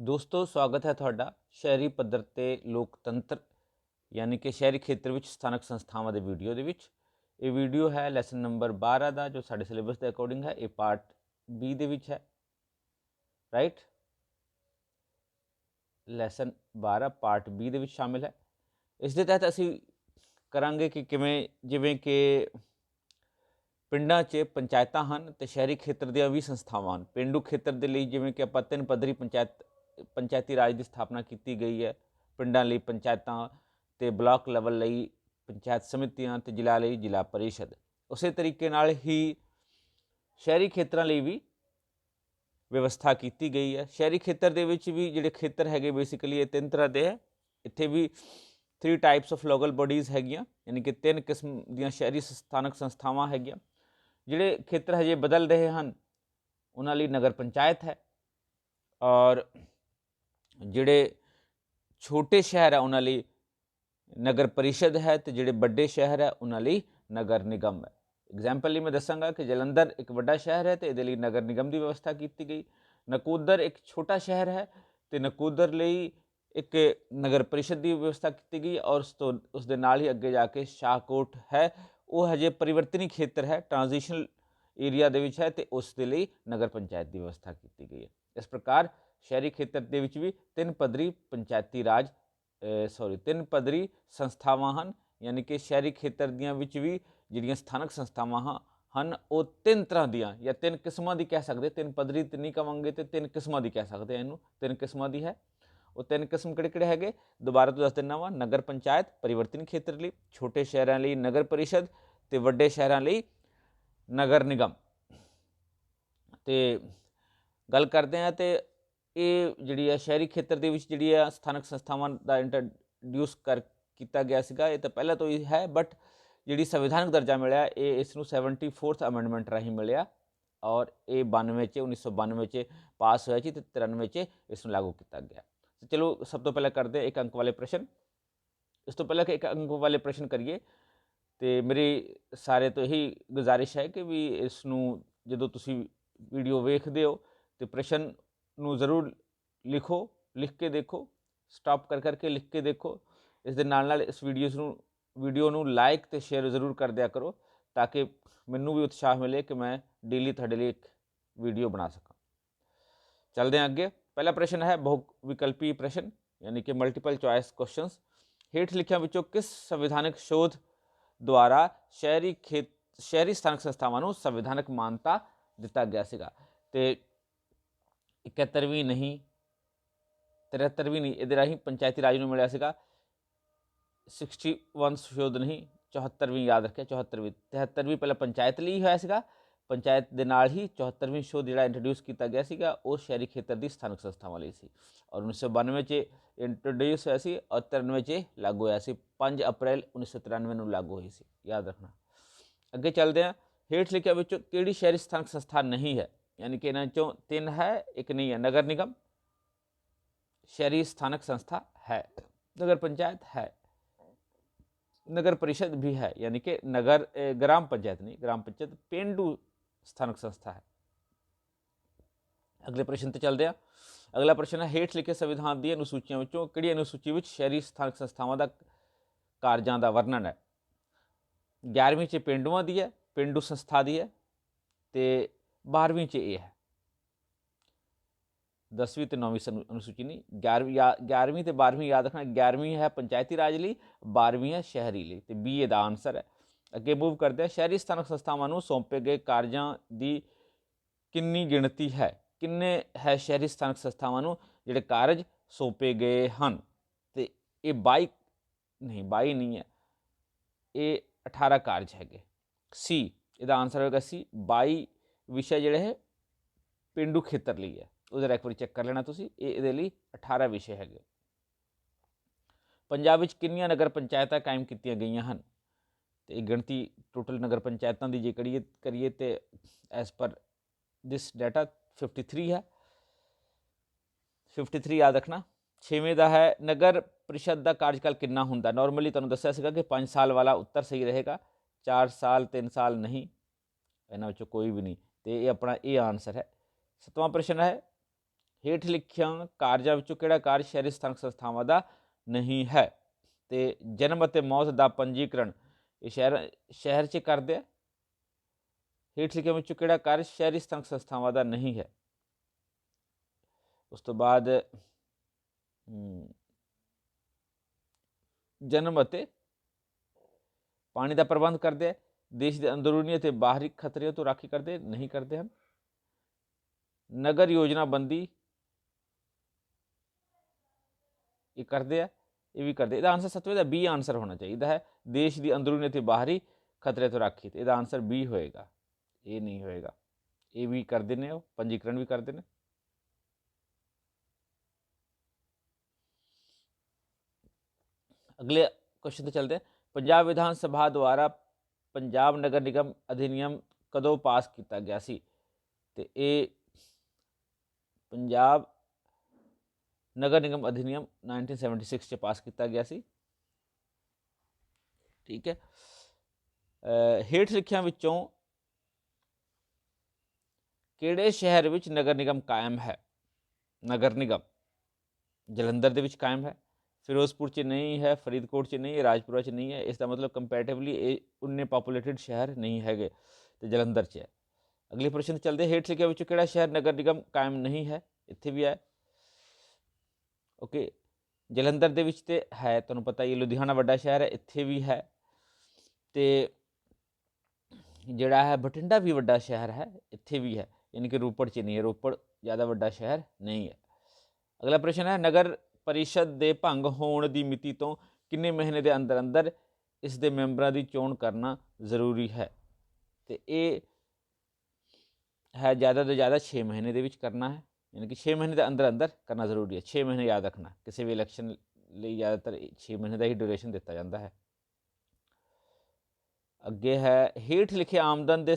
ਦੋਸਤੋ, ਸਵਾਗਤ ਹੈ ਤੁਹਾਡਾ ਸ਼ਹਿਰੀ ਪੱਧਰ ਤੇ ਲੋਕਤੰਤਰ, ਯਾਨੀ ਕਿ ਸ਼ਹਿਰੀ ਖੇਤਰ ਵਿੱਚ ਸਥਾਨਕ ਸੰਸਥਾਵਾਂ ਦੇ ਵੀਡੀਓ ਦੇ ਵਿੱਚ। ਇਹ ਵੀਡੀਓ ਹੈ ਲੈਸਨ ਨੰਬਰ 12 ਦਾ, ਜੋ ਸਾਡੇ ਸਿਲੇਬਸ ਦੇ ਅਕੋਰਡਿੰਗ ਹੈ, ਇਹ ਪਾਰਟ ਬੀ ਦੇ ਵਿੱਚ ਹੈ। ਰਾਈਟ ਲੈਸਨ 12 ਪਾਰਟ ਬੀ ਦੇ ਵਿੱਚ ਸ਼ਾਮਿਲ ਹੈ। ਇਸ ਦੇ ਤਹਿਤ ਅਸੀਂ ਕਰਾਂਗੇ ਕਿ ਕਿਵੇਂ, ਜਿਵੇਂ ਕਿ ਪਿੰਡਾਂ 'ਚ ਪੰਚਾਇਤਾਂ ਹਨ ਤੇ ਸ਼ਹਿਰੀ ਖੇਤਰ ਦੀਆਂ ਵੀ ਸੰਸਥਾਵਾਂ ਹਨ। ਪਿੰਡੂ ਖੇਤਰ ਦੇ ਲਈ ਜਿਵੇਂ ਕਿ ਆਪਾਂ ਤਿੰਨ ਪੱਧਰੀ ਪੰਚਾਇਤ ਪੰਚਾਇਤੀ ਰਾਜ ਦੀ ਸਥਾਪਨਾ ਕੀਤੀ ਗਈ ਹੈ। ਪਿੰਡਾਂ ਲਈ ਪੰਚਾਇਤਾਂ ਤੇ ਬਲਾਕ ਲੈਵਲ ਲਈ ਪੰਚਾਇਤ ਸਮਿਤੀਆਂ ਤੇ ਜ਼ਿਲ੍ਹਾ ਲਈ ਜ਼ਿਲ੍ਹਾ ਪਰਿਸ਼ਦ। ਉਸੇ ਤਰੀਕੇ ਨਾਲ ਹੀ ਸ਼ਹਿਰੀ ਖੇਤਰਾਂ ਲਈ ਵੀ ਵਿਵਸਥਾ ਕੀਤੀ ਗਈ ਹੈ। ਸ਼ਹਿਰੀ ਖੇਤਰ ਦੇ ਵਿੱਚ ਵੀ ਜਿਹੜੇ ਖੇਤਰ ਹੈਗੇ ਬੇਸਿਕਲੀ ਇਹ ਤਿੰਨ ਤਰ੍ਹਾਂ ਦੇ ਹੈ। ਇੱਥੇ ਵੀ 3 ਟਾਈਪਸ ਆਫ ਲੋਕਲ ਬੋਡੀਜ਼ ਹੈਗੀਆਂ, ਯਾਨੀ ਕਿ ਤਿੰਨ ਕਿਸਮ ਦੀਆਂ ਸ਼ਹਿਰੀ ਸਥਾਨਕ ਸੰਸਥਾਵਾਂ ਹੈਗੀਆਂ। ਜਿਹੜੇ ਖੇਤਰ ਹਜੇ ਬਦਲ ਰਹੇ ਹਨ, ਉਹਨਾਂ ਲਈ ਨਗਰ ਪੰਚਾਇਤ ਹੈ ਔਰ ਜਿਹੜੇ ਛੋਟੇ ਸ਼ਹਿਰ ਆ, ਉਹਨਾਂ ਲਈ ਨਗਰ ਪਰਿਸ਼ਦ ਹੈ ਤੇ ਜਿਹੜੇ ਵੱਡੇ ਸ਼ਹਿਰ ਹੈ ਉਹਨਾਂ ਲਈ ਨਗਰ ਨਿਗਮ ਹੈ। ਐਗਜ਼ਾਮਪਲ ਲਈ ਮੈਂ ਦੱਸਾਂਗਾ ਕਿ ਜਲੰਧਰ ਇੱਕ ਵੱਡਾ ਸ਼ਹਿਰ ਹੈ ਤੇ ਇਹਦੇ ਲਈ ਨਗਰ ਨਿਗਮ ਦੀ ਵਿਵਸਥਾ ਕੀਤੀ ਗਈ। ਨਕੋਦਰ ਇੱਕ ਛੋਟਾ ਸ਼ਹਿਰ ਹੈ ਤੇ ਨਕੋਦਰ ਲਈ ਇੱਕ ਨਗਰ ਪਰਿਸ਼ਦ ਦੀ ਵਿਵਸਥਾ ਕੀਤੀ ਗਈ ਔਰ ਉਸ ਤੋਂ, ਉਸ ਦੇ ਨਾਲ ਹੀ ਅੱਗੇ ਜਾ ਕੇ ਸ਼ਾਹਕੋਟ ਹੈ। ਉਹ ਹਜੇ ਪਰਿਵਰਤਨੀ ਖੇਤਰ ਹੈ ਟ੍ਰਾਂਜੀਸ਼ਨਲ ਏਰੀਆ ਦੇ ਵਿੱਚ ਹੈ ਤੇ ਉਸ ਦੇ ਲਈ ਨਗਰ ਪੰਚਾਇਤ ਦੀ ਵਿਵਸਥਾ ਕੀਤੀ ਗਈ ਹੈ। ਇਸ ਪ੍ਰਕਾਰ ਸ਼ਹਿਰੀ ਖੇਤਰ ਦੇ ਵਿੱਚ ਵੀ ਤਿੰਨ ਪੱਧਰੀ ਪੰਚਾਇਤੀ ਰਾਜ ਸੌਰੀ ਤਿੰਨ ਪੱਧਰੀ ਸੰਸਥਾਵਾਂ ਹਨ, ਯਾਨੀ ਕਿ ਸ਼ਹਿਰੀ ਖੇਤਰ ਦੀਆਂ ਵਿੱਚ ਵੀ ਜਿਹੜੀਆਂ ਸਥਾਨਕ ਸੰਸਥਾਵਾਂ ਹਨ, ਉਹ ਤਿੰਨ ਤਰ੍ਹਾਂ ਦੀਆਂ ਜਾਂ ਤਿੰਨ ਕਿਸਮਾਂ ਦੀ ਕਹਿ ਸਕਦੇ, ਤਿੰਨ ਪੱਧਰੀ ਤੇ ਨਹੀਂ ਕਵਾਂਗੇ ਤੇ ਤਿੰਨ ਕਿਸਮਾਂ ਦੀ ਕਹਿ ਸਕਦੇ ਆ ਇਹਨੂੰ, ਤਿੰਨ ਕਿਸਮਾਂ ਦੀ ਹੈ। ਉਹ ਤਿੰਨ ਕਿਸਮ ਕਿਹੜੇ ਕਿਹੜੇ ਹੈਗੇ? ਦੁਬਾਰਾ ਤੋਂ ਦੱਸ ਦਿੰਦਾ ਵਾਂ ਨਗਰ ਪੰਚਾਇਤ, ਪਰਿਵਰਤਨ ਖੇਤਰ ਲਈ, ਛੋਟੇ ਸ਼ਹਿਰਾਂ ਲਈ ਨਗਰ ਪਰਿਸ਼ਦ ਤੇ ਵੱਡੇ ਸ਼ਹਿਰਾਂ ਲਈ ਨਗਰ ਨਿਗਮ। ਤੇ ਗੱਲ ਕਰਦੇ ਆ ਤੇ ਇਹ ਜਿਹੜੀ ਹੈ ਸ਼ਹਿਰੀ ਖੇਤਰ ਦੇ ਵਿੱਚ ਜਿਹੜੀ ਹੈ ਸਥਾਨਕ ਸੰਸਥਾਵਾਂ ਦਾ ਇੰਟਰੋਡਿਊਸ ਕਰ ਕੀਤਾ ਗਿਆ ਸੀਗਾ, ਇਹ ਤਾਂ ਪਹਿਲਾਂ ਤੋਂ ਹੀ ਹੈ ਬਟ ਜਿਹੜੀ ਸੰਵਿਧਾਨਕ ਦਰਜਾ ਮਿਲਿਆ, ਇਹ ਇਸ ਨੂੰ 74th ਅਮੈਂਡਮੈਂਟ ਰਾਹੀਂ ਮਿਲਿਆ ਔਰ ਇਹ 92 ਚ 1992 ਚ ਪਾਸ ਹੋਇਆ ਸੀ ਤੇ 93 ਚ ਇਸ ਨੂੰ ਲਾਗੂ ਕੀਤਾ ਗਿਆ। ਤੇ ਚਲੋ ਸਭ ਤੋਂ ਪਹਿਲਾਂ ਕਰਦੇ ਇੱਕ ਅੰਕ ਵਾਲੇ ਪ੍ਰਸ਼ਨ। ਇਸ ਤੋਂ ਪਹਿਲਾਂ ਕਿ ਇੱਕ ਅੰਕ ਵਾਲੇ ਪ੍ਰਸ਼ਨ ਕਰੀਏ ਤੇ ਮੇਰੀ ਸਾਰੇ ਤੋਂ ਇਹੀ ਗੁਜ਼ਾਰਿਸ਼ ਹੈ ਕਿ ਵੀ ਇਸ ਨੂੰ ਜਦੋਂ ਤੁਸੀਂ ਵੀਡੀਓ ਵੇਖਦੇ ਹੋ ਤੇ ਪ੍ਰਸ਼ਨ ਨੂੰ ਜ਼ਰੂਰ ਲਿਖੋ, ਲਿਖ ਕੇ ਦੇਖੋ ਸਟਾਪ ਕਰ ਕਰਕੇ ਲਿਖ ਕੇ ਦੇਖੋ। ਇਸ ਦੇ ਨਾਲ ਨਾਲ ਇਸ ਵੀਡੀਓਸ ਨੂੰ ਵੀਡੀਓ ਨੂੰ ਲਾਈਕ ਤੇ ਸ਼ੇਅਰ ਜ਼ਰੂਰ ਕਰ ਦਿਆ ਕਰੋ ਤਾਂ ਕਿ ਮੈਨੂੰ ਵੀ ਉਤਸ਼ਾਹ ਮਿਲੇ ਕਿ ਮੈਂ ਡੇਲੀ ਤੁਹਾਡੇ ਲਈ ਇੱਕ ਵੀਡੀਓ ਬਣਾ ਸਕਾਂ। ਚੱਲਦੇ ਹਾਂ ਅੱਗੇ। ਪਹਿਲਾ ਪ੍ਰਸ਼ਨ ਹੈ ਬਹੁ ਵਿਕਲਪੀ ਪ੍ਰਸ਼ਨ, ਯਾਨੀ ਕਿ ਮਲਟੀਪਲ ਚੁਆਇਸ ਕੁਐਸਚਨਸ ਹੇਠ ਲਿਖਿਆਂ ਵਿੱਚੋਂ ਕਿਸ ਸੰਵਿਧਾਨਕ ਸ਼ੋਧ ਦੁਆਰਾ ਸ਼ਹਿਰੀ ਖੇਤ, ਸ਼ਹਿਰੀ ਸਥਾਨਕ ਸੰਸਥਾਵਾਂ ਨੂੰ ਸੰਵਿਧਾਨਕ ਮਾਨਤਾ ਦਿੱਤਾ ਗਿਆ ਸੀਗਾ? ਤੇ 71ਵੀਂ ਨਹੀਂ 73ਵੀਂ ਨਹੀਂ, ਇਹਦੇ ਰਾਹੀਂ ਪੰਚਾਇਤੀ ਰਾਜ ਨੂੰ ਮਿਲਿਆ ਸੀਗਾ। 61 ਸ਼ੋਧ ਨਹੀਂ 74ਵੀਂ ਯਾਦ ਰੱਖਿਆ 74ਵੀਂ 73ਵੀਂ ਪਹਿਲਾਂ ਪੰਚਾਇਤ ਲਈ ਹੋਇਆ ਸੀਗਾ। ਪੰਚਾਇਤ ਦੇ ਨਾਲ ਹੀ 74ਵੀਂ ਸ਼ੋਧ ਜਿਹੜਾ ਇੰਟਰੋਡਿਊਸ ਕੀਤਾ ਗਿਆ ਸੀਗਾ, ਉਹ ਸ਼ਹਿਰੀ ਖੇਤਰ ਦੀ ਸਥਾਨਕ ਸੰਸਥਾਵਾਂ ਲਈ ਸੀ। ਔਰ 1992 ਚ ਇੰਟਰੋਡਿਊਸ ਹੋਇਆ ਸੀ ਔਰ 93 ਚ ਲਾਗੂ ਹੋਇਆ ਸੀ। 5 ਅਪ੍ਰੈਲ 1993 ਨੂੰ ਲਾਗੂ ਹੋਈ ਸੀ, ਯਾਦ ਰੱਖਣਾ। ਅੱਗੇ ਚੱਲਦੇ ਹਾਂ। ਹੇਠ ਲਿਖਿਆ ਵਿੱਚੋਂ ਕਿਹੜੀ ਸ਼ਹਿਰੀ ਸਥਾਨਕ ਸੰਸਥਾ ਨਹੀਂ ਹੈ? ਯਾਨੀ ਕਿ ਇਹਨਾਂ ਚੋਂ ਤਿੰਨ ਹੈ ਇੱਕ ਨਹੀਂ ਹੈ ਨਗਰ ਨਿਗਮ ਸ਼ਹਿਰੀ ਸਥਾਨਕ ਸੰਸਥਾ ਹੈ ਨਗਰ ਪੰਚਾਇਤ ਹੈ ਨਗਰ परिषद भी है यानी कि नगर ए, ग्राम पंचायत नहीं ग्राम पंचायत पेंडू ਸਥਾਨਕ ਸੰਸਥਾ ਹੈ ਅਗਲੇ ਪ੍ਰਸ਼ਨ ਤੇ ਚੱਲਦੇ ਆ ਅਗਲਾ ਪ੍ਰਸ਼ਨ ਹੈ ਹੇਠ ਲਿਖੇ ਸੰਵਿਧਾਨ ਦੀਆਂ ਅਨੁਸੂਚੀਆਂ ਵਿੱਚੋਂ ਕਿਹੜੀ ਅਨੁਸੂਚੀ ਵਿੱਚ ਸ਼ਹਿਰੀ ਸਥਾਨਕ ਸੰਸਥਾਵਾਂ ਦਾ ਕਾਰਜਾਂ ਦਾ ਵਰਣਨ ਹੈ 11ਵੀਂ ਚ ਪਿੰਡੂਆਂ ਦੀ ਹੈ ਪਿੰਡੂ ਸੰਸਥਾ ਦੀ ਹੈ ਤੇ 12ਵੀਂ ਚ ਇਹ ਹੈ। 10ਵੀਂ ਤੇ 9ਵੀਂ ਅਨੁਸੂਚੀ ਨਹੀਂ 11ਵੀਂ 11ਵੀਂ ਤੇ 12ਵੀਂ ਯਾਦ ਰੱਖਣਾ 11ਵੀਂ ਹੈ ਪੰਚਾਇਤੀ ਰਾਜ ਲਈ 12ਵੀਂ ਹੈ ਸ਼ਹਿਰੀ ਲਈ, ਤੇ ਬੀ ਇਹਦਾ ਆਨਸਰ ਹੈ। ਅੱਗੇ ਮੂਵ ਕਰਦੇ ਹਾਂ, ਸ਼ਹਿਰੀ ਸਥਾਨਕ ਸੰਸਥਾਵਾਂ ਨੂੰ ਸੌਂਪੇ ਗਏ ਕਾਰਜਾਂ ਦੀ ਕਿੰਨੀ ਗਿਣਤੀ ਹੈ, ਕਿੰਨੇ ਹੈ ਸ਼ਹਿਰੀ ਸਥਾਨਕ ਸੰਸਥਾਵਾਂ ਨੂੰ ਜਿਹੜੇ ਕਾਰਜ ਸੌਂਪੇ ਗਏ ਹਨ? ਤੇ ਇਹ 22 ਨਹੀਂ 22 ਨਹੀਂ ਹੈ, ਇਹ 18 ਕਾਰਜ ਹੈਗੇ। ਸੀ ਇਹਦਾ ਆਨਸਰ ਹੋਏਗਾ ਸੀ 22 ਵਿਸ਼ਾ ਜਿਹੜੇ ਹੈ, ਪਿੰਡੂ ਖੇਤਰ ਲਈ ਹੈ। ਉਹਦਾ ਇੱਕ ਵਾਰੀ ਚੈੱਕ ਕਰ ਲੈਣਾ ਤੁਸੀਂ, ਇਹ ਇਹਦੇ ਲਈ 18 ਵਿਸ਼ੇ ਹੈਗੇ। ਪੰਜਾਬ ਵਿੱਚ ਕਿੰਨੀਆਂ ਨਗਰ ਪੰਚਾਇਤਾਂ ਕਾਇਮ ਕੀਤੀਆਂ ਗਈਆਂ ਹਨ? ਤੇ ਇਹ ਗਿਣਤੀ ਟੋਟਲ ਨਗਰ ਪੰਚਾਇਤਾਂ ਦੀ ਜੇ ਕਰੀਏ ਕਰੀਏ ਤੇ ਐਸ ਪਰ ਦਿਸ ਡਾਟਾ 53 ਹੈ। 53 ਯਾਦ ਰੱਖਣਾ। ਛੇਵੇਂ ਦਾ ਹੈ, ਨਗਰ ਪ੍ਰੀਸ਼ਦ ਦਾ ਕਾਰਜਕਾਲ ਕਿੰਨਾ ਹੁੰਦਾ? ਨਾਰਮਲੀ ਤੁਹਾਨੂੰ ਦੱਸਿਆ ਸੀਗਾ ਕਿ 5 ਸਾਲ ਵਾਲਾ ਉੱਤਰ ਸਹੀ ਰਹੇਗਾ 4 ਸਾਲ 3 ਸਾਲ ਨਹੀਂ। ਇਹਨਾਂ ਵਿੱਚੋਂ ਕੋਈ ਵੀ ਨਹੀਂ। ਤੇ ਇਹ ਆਪਣਾ ਇਹ ਆਨਸਰ ਹੈ। ਸਤਵਾਂ ਪ੍ਰਸ਼ਨ ਹੈ, ਹੇਠ ਲਿਖਿਆ ਕਾਰਜਾਂ ਵਿੱਚੋਂ ਕਿਹੜਾ ਕਾਰਜ ਸ਼ਹਿਰੀ ਸਥਾਨਕ ਸੰਸਥਾਵਾਂ ਦਾ ਨਹੀਂ ਹੈ? ਤੇ ਜਨਮ ਅਤੇ ਮੌਤ ਦਾ ਪੰਜੀਕਰਨ ਇਹ ਸ਼ਹਿਰ ਸ਼ਹਿਰ 'ਚ ਕਰਦੇ ਆ। ਹੇਠ ਲਿਖਿਆ ਵਿੱਚੋਂ ਕਿਹੜਾ ਕਾਰਜ ਸ਼ਹਿਰੀ ਸਥਾਨਕ ਸੰਸਥਾਵਾਂ ਦਾ ਨਹੀਂ ਹੈ? ਉਸ ਤੋਂ ਬਾਅਦ ਜਨਮ ਅਤੇ ਪਾਣੀ ਦਾ ਪ੍ਰਬੰਧ ਕਰਦੇ ਆ। ਦੇਸ਼ ਦੇ ਅੰਦਰੂਨੀ ਅਤੇ ਬਾਹਰੀ ਖਤਰਿਆਂ ਤੋਂ ਰਾਖੀ ਕਰਦੇ ਨਹੀਂ ਕਰਦੇ ਹਨ ਨਗਰ ਯੋਜਨਾਬੰਦੀ ਇਹ ਕਰਦੇ ਆ ਇਹ ਵੀ ਕਰਦੇ ਇਹਦਾ ਆਨਸਰ ਸੱਤਵੇਂ ਦਾ ਬੀ ਆਨਸਰ ਹੋਣਾ ਚਾਹੀਦਾ ਹੈ ਦੇਸ਼ ਦੀ ਅੰਦਰੂਨੀ ਅਤੇ ਬਾਹਰੀ ਖਤਰੇ ਤੋਂ ਰਾਖੀ ਤੇ ਇਹਦਾ ਆਨਸਰ ਬੀ ਹੋਏਗਾ ਇਹ ਨਹੀਂ ਹੋਏਗਾ ਇਹ ਵੀ ਕਰਦੇ ਨੇ ਉਹ ਪੰਜੀਕਰਨ ਵੀ ਕਰਦੇ ਨੇ ਅਗਲੇ ਕੁਐਸਚਨ ਤੇ ਚਲਦੇ ਪੰਜਾਬ ਵਿਧਾਨ ਸਭਾ ਦੁਆਰਾ ਪੰਜਾਬ ਨਗਰ ਨਿਗਮ ਅਧਿਨਿਯਮ ਕਦੋਂ ਪਾਸ ਕੀਤਾ ਗਿਆ ਸੀ? ਤੇ ਇਹ ਪੰਜਾਬ ਨਗਰ ਨਿਗਮ ਅਧਿਨਿਯਮ 1976 ਚ ਪਾਸ ਕੀਤਾ ਗਿਆ ਸੀ। ਠੀਕ ਹੈ। ਹੇਠ ਲਿਖਿਆਂ ਵਿੱਚੋਂ ਕਿਹੜੇ ਸ਼ਹਿਰ ਵਿੱਚ ਨਗਰ ਨਿਗਮ ਕਾਇਮ ਹੈ? ਨਗਰ ਨਿਗਮ ਜਲੰਧਰ ਦੇ ਵਿੱਚ ਕਾਇਮ ਹੈ। ਫਿਰੋਜ਼ਪੁਰ ਚ ਨਹੀਂ ਹੈ, ਫਰੀਦਕੋਟ ਚ ਨਹੀਂ ਹੈ, ਰਾਜਪੁਰਾ ਚ ਨਹੀਂ ਹੈ, ਇਸ ਦਾ ਮਤਲਬ ਕੰਪੈਰੀਟਿਵਲੀ ਇਹ ਉਨੇ ਪੋਪੂਲੇਟਿਡ ਸ਼ਹਿਰ ਨਹੀਂ ਹੈਗੇ ਤੇ ਜਲੰਧਰ ਚ ਹੈ। ਅਗਲੇ ਪ੍ਰਸ਼ਨ ਚੱਲਦੇ ਹੇਠ ਲਿਖਿਆਂ ਵਿੱਚੋਂ ਕਿਹੜਾ ਸ਼ਹਿਰ ਨਗਰ ਨਿਗਮ ਕਾਇਮ ਨਹੀਂ ਹੈ? ਇੱਥੇ ਵੀ ਹੈ। ਓਕੇ ਜਲੰਧਰ ਦੇ ਵਿੱਚ ਤੇ ਹੈ, ਤੁਹਾਨੂੰ ਪਤਾ ਹੀ, ਲੁਧਿਆਣਾ ਵੱਡਾ ਸ਼ਹਿਰ ਹੈ, ਇੱਥੇ ਵੀ ਹੈ ਤੇ ਜਿਹੜਾ ਹੈ ਬਠਿੰਡਾ ਵੀ ਵੱਡਾ ਸ਼ਹਿਰ ਹੈ, ਇੱਥੇ ਵੀ ਹੈ, ਯਾਨੀ ਕਿ ਰੋਪੜ ਚ ਨਹੀਂ ਹੈ, ਰੋਪੜ ਜ਼ਿਆਦਾ ਵੱਡਾ ਸ਼ਹਿਰ ਨਹੀਂ ਹੈ। ਅਗਲਾ ਪ੍ਰਸ਼ਨ ਹੈ, ਨਗਰ ਪਰਿਸ਼ਦ ਦੇ ਭੰਗ ਹੋਣ ਦੀ ਮਿਤੀ ਤੋਂ ਕਿੰਨੇ ਮਹੀਨੇ ਦੇ ਅੰਦਰ ਅੰਦਰ ਇਸ ਦੇ ਮੈਂਬਰਾਂ ਦੀ ਚੋਣ ਕਰਨਾ ਜ਼ਰੂਰੀ ਹੈ? ਤੇ ਇਹ ਹੈ ਜ਼ਿਆਦਾ ਤੋਂ ਜ਼ਿਆਦਾ 6 ਮਹੀਨੇ ਦੇ ਵਿੱਚ ਕਰਨਾ ਹੈ। ਯਾਨੀ ਕਿ 6 ਮਹੀਨੇ ਦੇ ਅੰਦਰ ਅੰਦਰ ਕਰਨਾ ਜ਼ਰੂਰੀ ਹੈ। 6 ਮਹੀਨੇ ਯਾਦ ਰੱਖਣਾ। ਕਿਸੇ ਵੀ ਇਲੈਕਸ਼ਨ ਲਈ ਜ਼ਿਆਦਾਤਰ 6 ਮਹੀਨੇ ਦਾ ਹੀ ਡਿਊਰੇਸ਼ਨ ਦਿੱਤਾ ਜਾਂਦਾ ਹੈ। ਅੱਗੇ ਹੈ, ਹੇਠ ਲਿਖੇ ਆਮਦਨ ਦੇ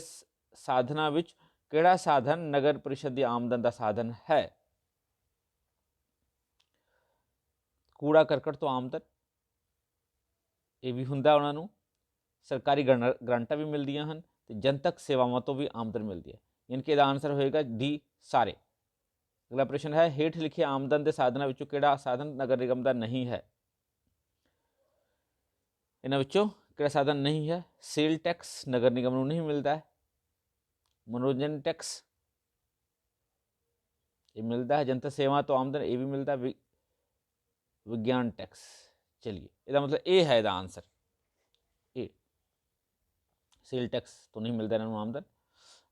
ਸਾਧਨਾਂ ਵਿੱਚ ਕਿਹੜਾ ਸਾਧਨ ਨਗਰ ਪਰਿਸ਼ਦ ਦੀ ਆਮਦਨ ਦਾ ਸਾਧਨ ਹੈ? ਕੂੜਾ ਕਰਕਟ ਤੋਂ ਆਮਦਨ ਇਹ ਵੀ ਹੁੰਦਾ ਉਹਨਾਂ ਨੂੰ। ਸਰਕਾਰੀ ਗ੍ਰਾਂ- ਗ੍ਰਾਂਟਾਂ ਵੀ ਮਿਲਦੀਆਂ ਹਨ ਤੇ ਜਨਤਕ ਸੇਵਾਵਾਂ ਤੋਂ ਵੀ ਆਮਦਨ ਮਿਲਦੀ ਹੈ। ਯਾਨੀ ਕਿ ਇਹਦਾ ਆਨਸਰ ਹੋਏਗਾ ਡੀ ਸਾਰੇ। ਅਗਲਾ ਪ੍ਰਸ਼ਨ ਹੈ, ਹੇਠ ਲਿਖੇ ਆਮਦਨ ਦੇ ਸਾਧਨਾਂ ਵਿੱਚੋਂ ਕਿਹੜਾ ਸਾਧਨ ਨਗਰ ਨਿਗਮ ਦਾ ਨਹੀਂ ਹੈ? ਇਹਨਾਂ ਵਿੱਚੋਂ ਕਿਹੜਾ ਸਾਧਨ ਨਹੀਂ ਹੈ? ਸੇਲ ਟੈਕਸ ਨਗਰ ਨਿਗਮ ਨੂੰ ਨਹੀਂ ਮਿਲਦਾ ਹੈ। ਮਨੋਰੰਜਨ ਟੈਕਸ, ਇਹ ਮਿਲਦਾ ਹੈ। ਜਨਤਾ ਸੇਵਾ ਤੋਂ ਆਮਦਨ ਇਹ ਵੀ ਮਿਲਦਾ ਹੈ ਵਿਗਿਆਨ ਟੈਕਸ ਚਲਿਏ ਇਹਦਾ ਮਤਲਬ ਇਹ ਹੈ ਇਹਦਾ ਆਨਸਰ ਇਹ ਸੇਲ ਟੈਕਸ ਤੋਂ ਨਹੀਂ ਮਿਲਦਾ ਇਹਨਾਂ ਨੂੰ ਆਮਦਨ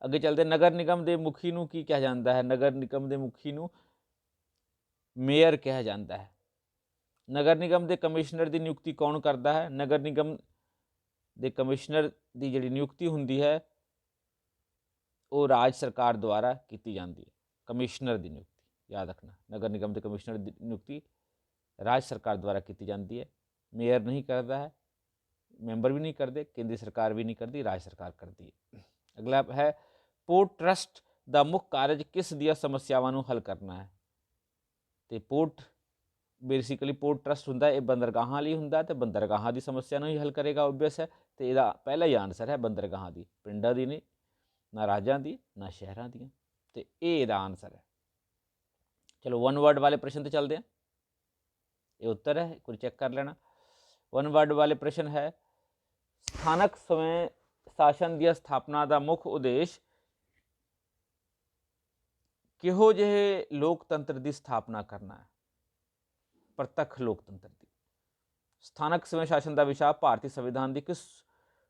ਅੱਗੇ ਚੱਲਦੇ ਨਗਰ ਨਿਗਮ ਦੇ ਮੁਖੀ ਨੂੰ ਕੀ ਕਿਹਾ ਜਾਂਦਾ ਹੈ ਨਗਰ ਨਿਗਮ ਦੇ ਮੁਖੀ ਨੂੰ ਮੇਅਰ ਕਿਹਾ ਜਾਂਦਾ ਹੈ ਨਗਰ ਨਿਗਮ ਦੇ ਕਮਿਸ਼ਨਰ ਦੀ ਨਿਯੁਕਤੀ ਕੌਣ ਕਰਦਾ ਹੈ ਨਗਰ ਨਿਗਮ ਦੇ ਕਮਿਸ਼ਨਰ ਦੀ ਜਿਹੜੀ ਨਿਯੁਕਤੀ ਹੁੰਦੀ ਹੈ ਉਹ ਰਾਜ ਸਰਕਾਰ ਦੁਆਰਾ ਕੀਤੀ ਜਾਂਦੀ ਹੈ ਕਮਿਸ਼ਨਰ ਦੀ ਨਿਯੁਕਤੀ ਯਾਦ ਰੱਖਣਾ ਨਗਰ ਨਿਗਮ ਦੇ ਕਮਿਸ਼ਨਰ ਦੀ ਨਿਯੁਕਤੀ ਰਾਜ ਸਰਕਾਰ ਦੁਆਰਾ ਕੀਤੀ ਜਾਂਦੀ ਹੈ। ਮੇਅਰ ਨਹੀਂ ਕਰਦਾ ਹੈ, ਮੈਂਬਰ ਵੀ ਨਹੀਂ ਕਰਦੇ, ਕੇਂਦਰੀ ਸਰਕਾਰ ਵੀ ਨਹੀਂ ਕਰਦੀ, ਰਾਜ ਸਰਕਾਰ ਕਰਦੀ ਹੈ। ਅਗਲਾ ਹੈ, ਪੋਰਟ ਟਰਸਟ ਦਾ ਮੁੱਖ ਕਾਰਜ ਕਿਸ ਦੀਆਂ ਸਮੱਸਿਆਵਾਂ ਨੂੰ ਹੱਲ ਕਰਨਾ ਹੈ? ਤੇ ਪੋਰਟ, ਬੇਸਿਕਲੀ ਪੋਰਟ ਟਰਸਟ ਹੁੰਦਾ, ਇਹ ਬੰਦਰਗਾਹਾਂ ਲਈ ਹੁੰਦਾ ਹੈ ਤੇ ਬੰਦਰਗਾਹਾਂ ਦੀ ਸਮੱਸਿਆ ਨੂੰ ਹੀ ਹੱਲ ਕਰੇਗਾ ਓਬਵੀਅਸ ਹੈ। ਤੇ ਇਹਦਾ ਪਹਿਲਾ ਹੀ ਆਨਸਰ ਹੈ ਬੰਦਰਗਾਹਾਂ ਦੀ, ਪਿੰਡਾਂ ਦੀ ਨਹੀਂ, ਨਾ ਰਾਜਾਂ ਦੀ, ਨਾ ਸ਼ਹਿਰਾਂ ਦੀਆਂ। ਤੇ ਇਹ ਇਹਦਾ ਆਨਸਰ ਹੈ। ਚਲੋ ਵਨ ਵਰਡ ਵਾਲੇ ਪ੍ਰਸ਼ਨ ਤੇ ਚੱਲਦੇ ਹਾਂ। ਇਹ ਉੱਤਰ ਹੈ ਕੁਝ ਚੈੱਕ ਕਰ ਲੈਣਾ ਵਨ ਵਰਡ ਵਾਲੇ ਪ੍ਰਸ਼ਨ ਹੈ ਸਥਾਨਕ ਸਵੈ ਸ਼ਾਸਨ ਦੀ ਸਥਾਪਨਾ ਦਾ ਮੁੱਖ ਉਦੇਸ਼ ਕਿਹੋ ਜਿਹੇ ਲੋਕਤੰਤਰ ਦੀ ਸਥਾਪਨਾ ਕਰਨਾ ਹੈ ਪ੍ਰਤੱਖ ਲੋਕਤੰਤਰ ਦੀ ਸਥਾਨਕ ਸਵੈ ਸ਼ਾਸਨ ਦਾ ਵਿਸ਼ਾ ਭਾਰਤੀ ਸੰਵਿਧਾਨ ਦੀ ਕਿਸ